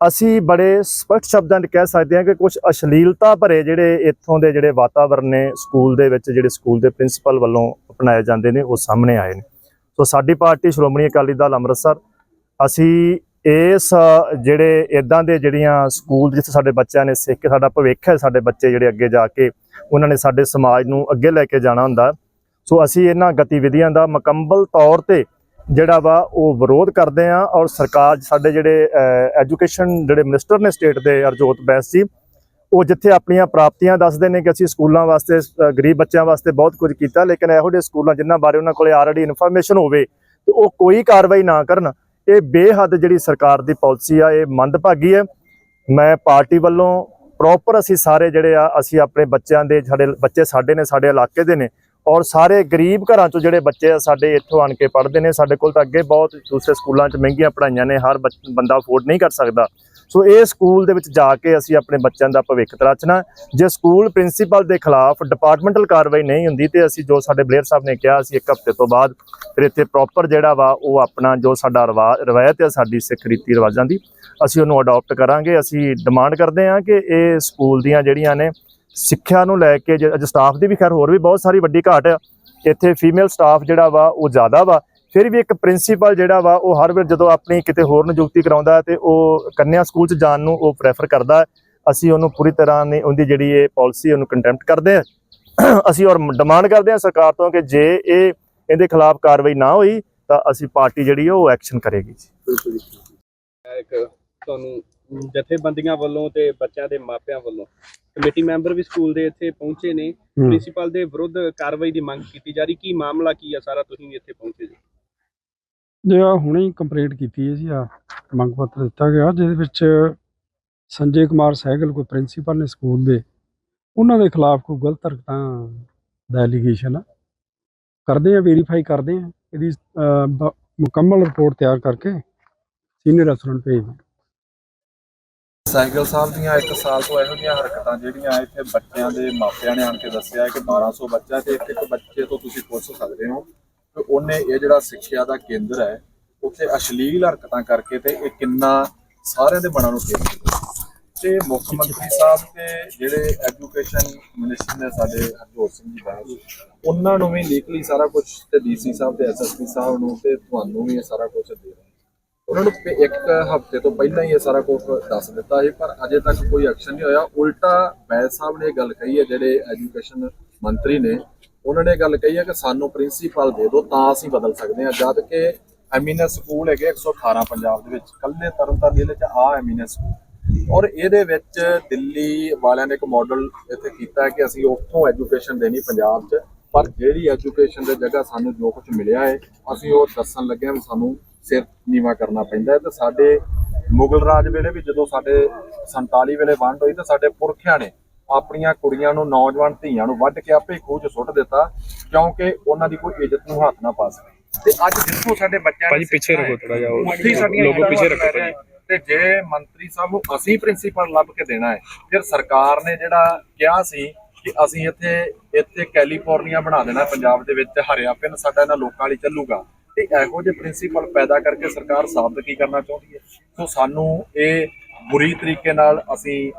ਅਸੀਂ ਬੜੇ ਸਪਸ਼ਟ ਸ਼ਬਦਾਂ 'ਚ ਕਹਿ ਸਕਦੇ ਹਾਂ ਕਿ ਕੁਝ ਅਸ਼ਲੀਲਤਾ ਭਰੇ ਜਿਹੜੇ ਇੱਥੋਂ ਦੇ ਜਿਹੜੇ ਵਾਤਾਵਰਣ ਨੇ, ਸਕੂਲ ਦੇ ਵਿੱਚ ਜਿਹੜੇ ਸਕੂਲ ਦੇ ਪ੍ਰਿੰਸੀਪਲ ਵੱਲੋਂ ਅਪਣਾਏ ਜਾਂਦੇ ਨੇ, ਉਹ ਸਾਹਮਣੇ ਆਏ ਨੇ। ਸੋ ਸਾਡੀ ਪਾਰਟੀ ਸ਼੍ਰੋਮਣੀ ਅਕਾਲੀ ਦਲ ਅੰਮ੍ਰਿਤਸਰ, ਅਸੀਂ ਇਸ, ਜਿਹੜੇ ਇਦਾਂ ਦੇ ਜਿਹੜੀਆਂ ਸਕੂਲ ਜਿੱਥੇ ਸਾਡੇ ਬੱਚਿਆਂ ਨੇ ਸਿੱਖ ਕੇ ਸਾਡਾ ਭਵਿੱਖ ਹੈ, ਸਾਡੇ ਬੱਚੇ ਜਿਹੜੇ ਅੱਗੇ ਜਾ ਕੇ ਉਹਨਾਂ ਨੇ ਸਾਡੇ ਸਮਾਜ ਨੂੰ ਅੱਗੇ ਲੈ ਕੇ ਜਾਣਾ ਹੁੰਦਾ। ਸੋ ਅਸੀਂ ਇਹਨਾਂ ਗਤੀਵਿਧੀਆਂ ਦਾ ਮੁਕੰਮਲ ਤੌਰ ਤੇ ਜਿਹੜਾ ਵਾ ਉਹ ਵਿਰੋਧ ਕਰਦੇ ਆ ਔਰ ਸਰਕਾਰ ਸਾਡੇ ਜਿਹੜੇ ਐਜੂਕੇਸ਼ਨ ਜਿਹੜੇ ਮਿਨਿਸਟਰ ਨੇ ਸਟੇਟ ਦੇ, ਅਰਜੋਤ ਬੈਂਸ ਜੀ ਉਹ ਜਿੱਥੇ ਆਪਣੀਆਂ ਪ੍ਰਾਪਤੀਆਂ ਦੱਸਦੇ ਨੇ ਕਿ ਅਸੀਂ ਸਕੂਲਾਂ ਵਾਸਤੇ ਗਰੀਬ ਬੱਚਿਆਂ ਵਾਸਤੇ ਬਹੁਤ ਕੁਝ ਕੀਤਾ, ਲੇਕਿਨ ਇਹੋ ਜਿਹੇ ਸਕੂਲਾਂ ਜਿਨ੍ਹਾਂ ਬਾਰੇ ਉਹਨਾਂ ਕੋਲੇ ਆਲਰੇਡੀ ਇਨਫੋਰਮੇਸ਼ਨ ਹੋਵੇ ਤੇ ਉਹ ਕੋਈ ਕਾਰਵਾਈ ਨਾ ਕਰਨ, ਇਹ ਬੇਹੱਦ ਜਿਹੜੀ ਸਰਕਾਰ ਦੀ ਪਾਲਿਸੀ ਆ, ਇਹ ਮੰਦਭਾਗੀ ਹੈ। ਮੈਂ ਪਾਰਟੀ ਵੱਲੋਂ ਪ੍ਰੋਪਰ ਅਸੀਂ ਸਾਰੇ ਜਿਹੜੇ ਆ, ਅਸੀਂ ਆਪਣੇ ਬੱਚਿਆਂ ਦੇ ਸਾਡੇ, ਬੱਚੇ ਸਾਡੇ ਨੇ, ਸਾਡੇ ਇਲਾਕੇ ਦੇ ਨੇ, ਔਰ ਸਾਰੇ ਗਰੀਬ ਘਰਾਂ ਚੋਂ ਜਿਹੜੇ ਬੱਚੇ ਆ, ਸਾਡੇ ਇੱਥੋਂ ਆਣ ਕੇ ਪੜ੍ਹਦੇ ਨੇ, ਸਾਡੇ ਕੋਲ ਤਾਂ ਅੱਗੇ ਬਹੁਤ ਦੂਸਰੇ ਸਕੂਲਾਂ 'ਚ ਮਹਿੰਗੀਆਂ ਪੜ੍ਹਾਈਆਂ ਨੇ, ਹਰ ਬੱਚ- ਬੰਦਾ ਅਫੋਰਡ ਨਹੀਂ ਕਰ ਸਕਦਾ। ਸੋ ਇਹ ਸਕੂਲ ਦੇ ਵਿੱਚ ਜਾ ਕੇ ਅਸੀਂ ਆਪਣੇ ਬੱਚਿਆਂ ਦਾ ਭਵਿੱਖ ਤਰਾਚਣਾ ਜੇ ਸਕੂਲ ਪ੍ਰਿੰਸੀਪਲ ਦੇ ਖਿਲਾਫ ਡਿਪਾਰਟਮੈਂਟਲ ਕਾਰਵਾਈ ਨਹੀਂ ਹੁੰਦੀ ਤੇ ਅਸੀਂ ਜੋ ਸਾਡੇ ਬਲੇਅਰ ਸਾਹਿਬ ਨੇ ਕਿਹਾ, ਅਸੀਂ ਇੱਕ ਹਫ਼ਤੇ ਤੋਂ ਬਾਅਦ ਫਿਰ ਇੱਥੇ ਪ੍ਰੋਪਰ ਜਿਹੜਾ ਵਾ ਉਹ ਆਪਣਾ ਜੋ ਸਾਡਾ ਰਿਵਾ- ਰਵਾਇਤ ਹੈ ਸਾਡੀ ਸਿੱਖ ਰੀਤੀ ਰਿਵਾਜਾਂ ਦੀ, ਅਸੀਂ ਉਹਨੂੰ ਅਡਾਪਟ ਕਰਾਂਗੇ। ਅਸੀਂ ਡਿਮਾਂਡ ਕਰਦੇ ਹਾਂ ਕਿ ਇਹ ਸਕੂਲ ਦੀਆਂ ਜਿਹੜੀਆਂ ਨੇ ਸਿੱਖਿਆ ਨੂੰ ਲੈ ਕੇ ਜੇ- ਅੱਜ ਸਟਾਫ ਦੀ ਵੀ ਖੈਰ ਹੋਰ ਵੀ ਬਹੁਤ ਸਾਰੀ ਵੱਡੀ ਘਾਟ ਆ, ਇੱਥੇ ਫੀਮੇਲ ਸਟਾਫ ਜਿਹੜਾ ਵਾ ਉਹ ਜ਼ਿਆਦਾ ਵਾ ਫਿਰ ਵੀ ਇੱਕ ਪ੍ਰਿੰਸੀਪਲ ਜਿਹੜਾ ਵਾ ਉਹ ਹਰ ਵਾਰ ਜਦੋਂ ਆਪਣੀ ਕਿਤੇ ਹੋਰ ਨਿਯੁਕਤੀ ਕਰਾਉਂਦਾ ਹੈ ਤੇ ਉਹ ਕੰਨਿਆ ਸਕੂਲ 'ਚ ਜਾਣ ਨੂੰ ਉਹ ਪ੍ਰੈਫਰ ਕਰਦਾ ਹੈ। ਅਸੀਂ ਉਹਨੂੰ ਪੂਰੀ ਤਰ੍ਹਾਂ ਨੇ ਉਹਦੀ ਜਿਹੜੀ ਇਹ ਪਾਲਿਸੀ ਉਹਨੂੰ ਕੰਟੈਂਪਟ ਕਰਦੇ ਹਾਂ। ਅਸੀਂ ਔਰ ਡਿਮਾਂਡ ਕਰਦੇ ਹਾਂ ਸਰਕਾਰ ਤੋਂ ਕਿ ਜੇ ਇਹ ਇਹਦੇ ਖਿਲਾਫ ਕਾਰਵਾਈ ਨਾ ਹੋਈ ਤਾਂ ਅਸੀਂ ਪਾਰਟੀ ਜਿਹੜੀ ਆ ਉਹ ਐਕਸ਼ਨ ਕਰੇਗੀ ਜੀ। ਬਿਲਕੁਲ ਜੀ। ਇਹ ਇੱਕ ਤੁਹਾਨੂੰ ਜਥੇਬੰਦੀਆਂ ਵੱਲੋਂ ਤੇ ਬੱਚਿਆਂ ਦੇ ਮਾਪਿਆਂ ਵੱਲੋਂ ਕਮੇਟੀ ਮੈਂਬਰ ਵੀ ਸਕੂਲ ਦੇ ਇੱਥੇ ਪਹੁੰਚੇ ਨੇ। ਪ੍ਰਿੰਸੀਪਲ ਦੇ ਵਿਰੁੱਧ ਕਾਰਵਾਈ ਦੀ ਮੰਗ ਕੀਤੀ ਜਾ ਰਹੀ। ਕੀ ਮਾਮਲਾ ਕੀ ਆ? ਸਾਰਾ ਤੁਸੀਂ ਇੱਥੇ ਪਹੁੰਚੇ ਜੀ। ਜੇ ਆ, ਹੁਣੇ ਹੀ ਕੰਪਲੇਂਟ ਕੀਤੀ ਹੈ ਜੀ, ਆ ਮੰਗ ਪੱਤਰ ਦਿੱਤਾ ਗਿਆ, ਜਿਹਦੇ ਵਿੱਚ ਸੰਜੇ ਕੁਮਾਰ ਸਹਿਗਲ, ਕੋਈ ਪ੍ਰਿੰਸੀਪਲ ਨੇ ਸਕੂਲ ਦੇ, ਉਹਨਾਂ ਦੇ ਖਿਲਾਫ ਕੋਈ ਗਲਤ ਹਰਕਤਾਂ ਦਾ ਐਲੀਗੇਸ਼ਨ ਆ। ਕਰਦੇ ਆ ਵੈਰੀਫਾਈ ਕਰਦੇ ਆ, ਇਹਦੀ ਮੁਕੰਮਲ ਰਿਪੋਰਟ ਤਿਆਰ ਕਰਕੇ ਸੀਨੀਅਰ ਅਫਸਰਾਂ ਨੂੰ ਭੇਜਦੇ ਸਾਈਕਲ ਸਾਹਿਬ ਦੀਆਂ ਇੱਕ ਸਾਲ ਤੋਂ ਇਹੋ ਜਿਹੀਆਂ ਹਰਕਤਾਂ ਜਿਹੜੀਆਂ ਇੱਥੇ ਬੱਚਿਆਂ ਦੇ ਮਾਪਿਆਂ ਨੇ ਆਣ ਕੇ ਦੱਸਿਆ ਕਿ 1200 ਬੱਚਾ ਤੇ ਇੱਕ ਇੱਕ ਬੱਚੇ ਤੋਂ ਤੁਸੀਂ ਪੁੱਛ ਸਕਦੇ ਹੋ। ਉਹਨੇ ਇਹ ਜਿਹੜਾ ਸਿੱਖਿਆ ਦਾ ਕੇਂਦਰ ਹੈ ਉੱਥੇ ਅਸ਼ਲੀਲ ਹਰਕਤਾਂ ਕਰਕੇ ਤੇ ਇਹ ਕਿੰਨਾ ਸਾਰਿਆਂ ਦੇ ਮਨਾਂ ਨੂੰ ਦਿੱਤਾ ਤੇ ਮੁੱਖ ਮੰਤਰੀ ਸਾਹਿਬ ਤੇ ਜਿਹੜੇ ਐਜੂਕੇਸ਼ਨ ਮਿਨਿਸਟਰ ਨੇ ਸਾਡੇ ਹਰਜੋਤ ਸਿੰਘ ਜੀ ਬਾਦਲ ਉਹਨਾਂ ਨੂੰ ਵੀ ਲੀਗਲੀ ਸਾਰਾ ਕੁਝ ਤੇ ਡੀਸੀ ਸਾਹਿਬ ਤੇ ਐਸਐਸਪੀ ਸਾਹਿਬ ਨੂੰ ਤੇ ਤੁਹਾਨੂੰ ਵੀ ਇਹ ਸਾਰਾ ਕੁਝ ਦੇ ਰਹੇ ਉਹਨਾਂ ਨੂੰ ਇੱਕ ਹਫ਼ਤੇ ਤੋਂ ਪਹਿਲਾਂ ਹੀ ਇਹ ਸਾਰਾ ਕੁਝ ਦੱਸ ਦਿੱਤਾ ਸੀ ਪਰ ਅਜੇ ਤੱਕ ਕੋਈ ਐਕਸ਼ਨ ਨਹੀਂ ਹੋਇਆ। ਉਲਟਾ ਬੈਦ ਸਾਹਿਬ ਨੇ ਇਹ ਗੱਲ ਕਹੀ ਹੈ ਜਿਹੜੇ ਐਜੂਕੇਸ਼ਨ ਮੰਤਰੀ ਨੇ ਉਹਨਾਂ ਨੇ ਗੱਲ ਕਹੀ ਹੈ ਕਿ ਸਾਨੂੰ ਪ੍ਰਿੰਸੀਪਲ ਦੇ ਦਿਓ, ਤਾਂ ਅਸੀਂ ਬਦਲ ਸਕਦੇ ਹਾਂ, ਜਦ ਕਿ ਐਮੀਨਸ ਸਕੂਲ ਹੈਗੇ 118 ਪੰਜਾਬ ਦੇ ਵਿੱਚ ਕੱਲੇ ਤਰਨਤਾਰਨ ਜ਼ਿਲ੍ਹੇ 'ਚ ਆ ਐਮੀਨਸ ਸਕੂਲ। ਔਰ ਇਹਦੇ ਵਿੱਚ ਦਿੱਲੀ ਵਾਲਿਆਂ ਨੇ ਇੱਕ ਮਾਡਲ ਇੱਥੇ ਕੀਤਾ ਕਿ ਅਸੀਂ ਉੱਥੋਂ ਐਜੂਕੇਸ਼ਨ ਦੇਣੀ ਪੰਜਾਬ 'ਚ, ਪਰ ਜਿਹੜੀ ਐਜੂਕੇਸ਼ਨ ਦੇ ਜਗ੍ਹਾ ਸਾਨੂੰ ਜੋ ਕੁਝ ਮਿਲਿਆ ਹੈ, ਅਸੀਂ ਉਹ ਦੱਸਣ ਲੱਗੇ ਹਾਂ ਵੀ ਸਾਨੂੰ ਸਿਰ ਨੀਵਾ ਕਰਨਾ ਪੈਂਦਾ ਹੈ। ਤੇ ਸਾਡੇ ਮੁਗਲ ਰਾਜ ਵੇਲੇ ਵੀ ਜਦੋਂ ਸਾਡੇ 47 ਵੇਲੇ ਵੰਡ ਹੋਈ, ਤਾਂ ਸਾਡੇ ਪੁਰਖਿਆਂ ਨੇ ਆਪਣੀਆਂ ਕੁੜੀਆਂ ਨੂੰ ਨੌਜਵਾਨ ਧੀਆਂ ਨੂੰ ਵੱਢ ਕੇ ਆਪੇ ਖੂਹ 'ਚ ਸੁੱਟ ਦਿੱਤਾ ਕਿਉਂਕਿ ਉਹਨਾਂ ਦੀ ਕੋਈ ਇੱਜ਼ਤ ਨੂੰ ਹੱਥ ਨਾ ਪਾ ਸਕੇ। ਤੇ ਅੱਜ ਜਿੱਥੋਂ ਸਾਡੇ ਬੱਚਿਆਂ ਭਾਜੀ ਪਿੱਛੇ ਰੱਖੋ ਥੋੜਾ ਜਿਹਾ ਹੀ ਸਾਡੀਆਂ ਇੱਟਾਂ ਪਿੱਛੇ ਰੱਖੋ ਹੈ। ਤੇ ਜੇ ਮੰਤਰੀ ਸਾਹਿਬ ਨੂੰ ਅਸੀਂ ਪ੍ਰਿੰਸੀਪਲ ਲੱਭ ਕੇ ਦੇਣਾ ਹੈ ਫਿਰ ਸਰਕਾਰ ਨੇ ਜਿਹੜਾ ਕਿਹਾ ਸੀ ਕਿ ਅਸੀਂ ਇੱਥੇ ਇੱਥੇ ਕੈਲੀਫੋਰਨੀਆ ਬਣਾ ਦੇਣਾ ਪੰਜਾਬ ਦੇ ਵਿੱਚ ਹਰਿਆ ਪਿੰਨ ਸਾਡਾ ਇਹਨਾਂ ਲੋਕਾਂ ਲਈ ਚੱਲੂਗਾ। ਤੇ ਇਹੋ ਜਿਹੇ ਪ੍ਰਿੰਸੀਪਲ ਪੈਦਾ ਕਰਕੇ ਸਰਕਾਰ ਸਾਬਤ ਕੀ ਕਰਨਾ ਚਾਹੁੰਦੀ ਹੈ? ਸੋ ਸਾਨੂੰ ਇਹ ਬੁਰੀ ਤਰੀਕੇ ਨਾਲ ਅਸੀਂ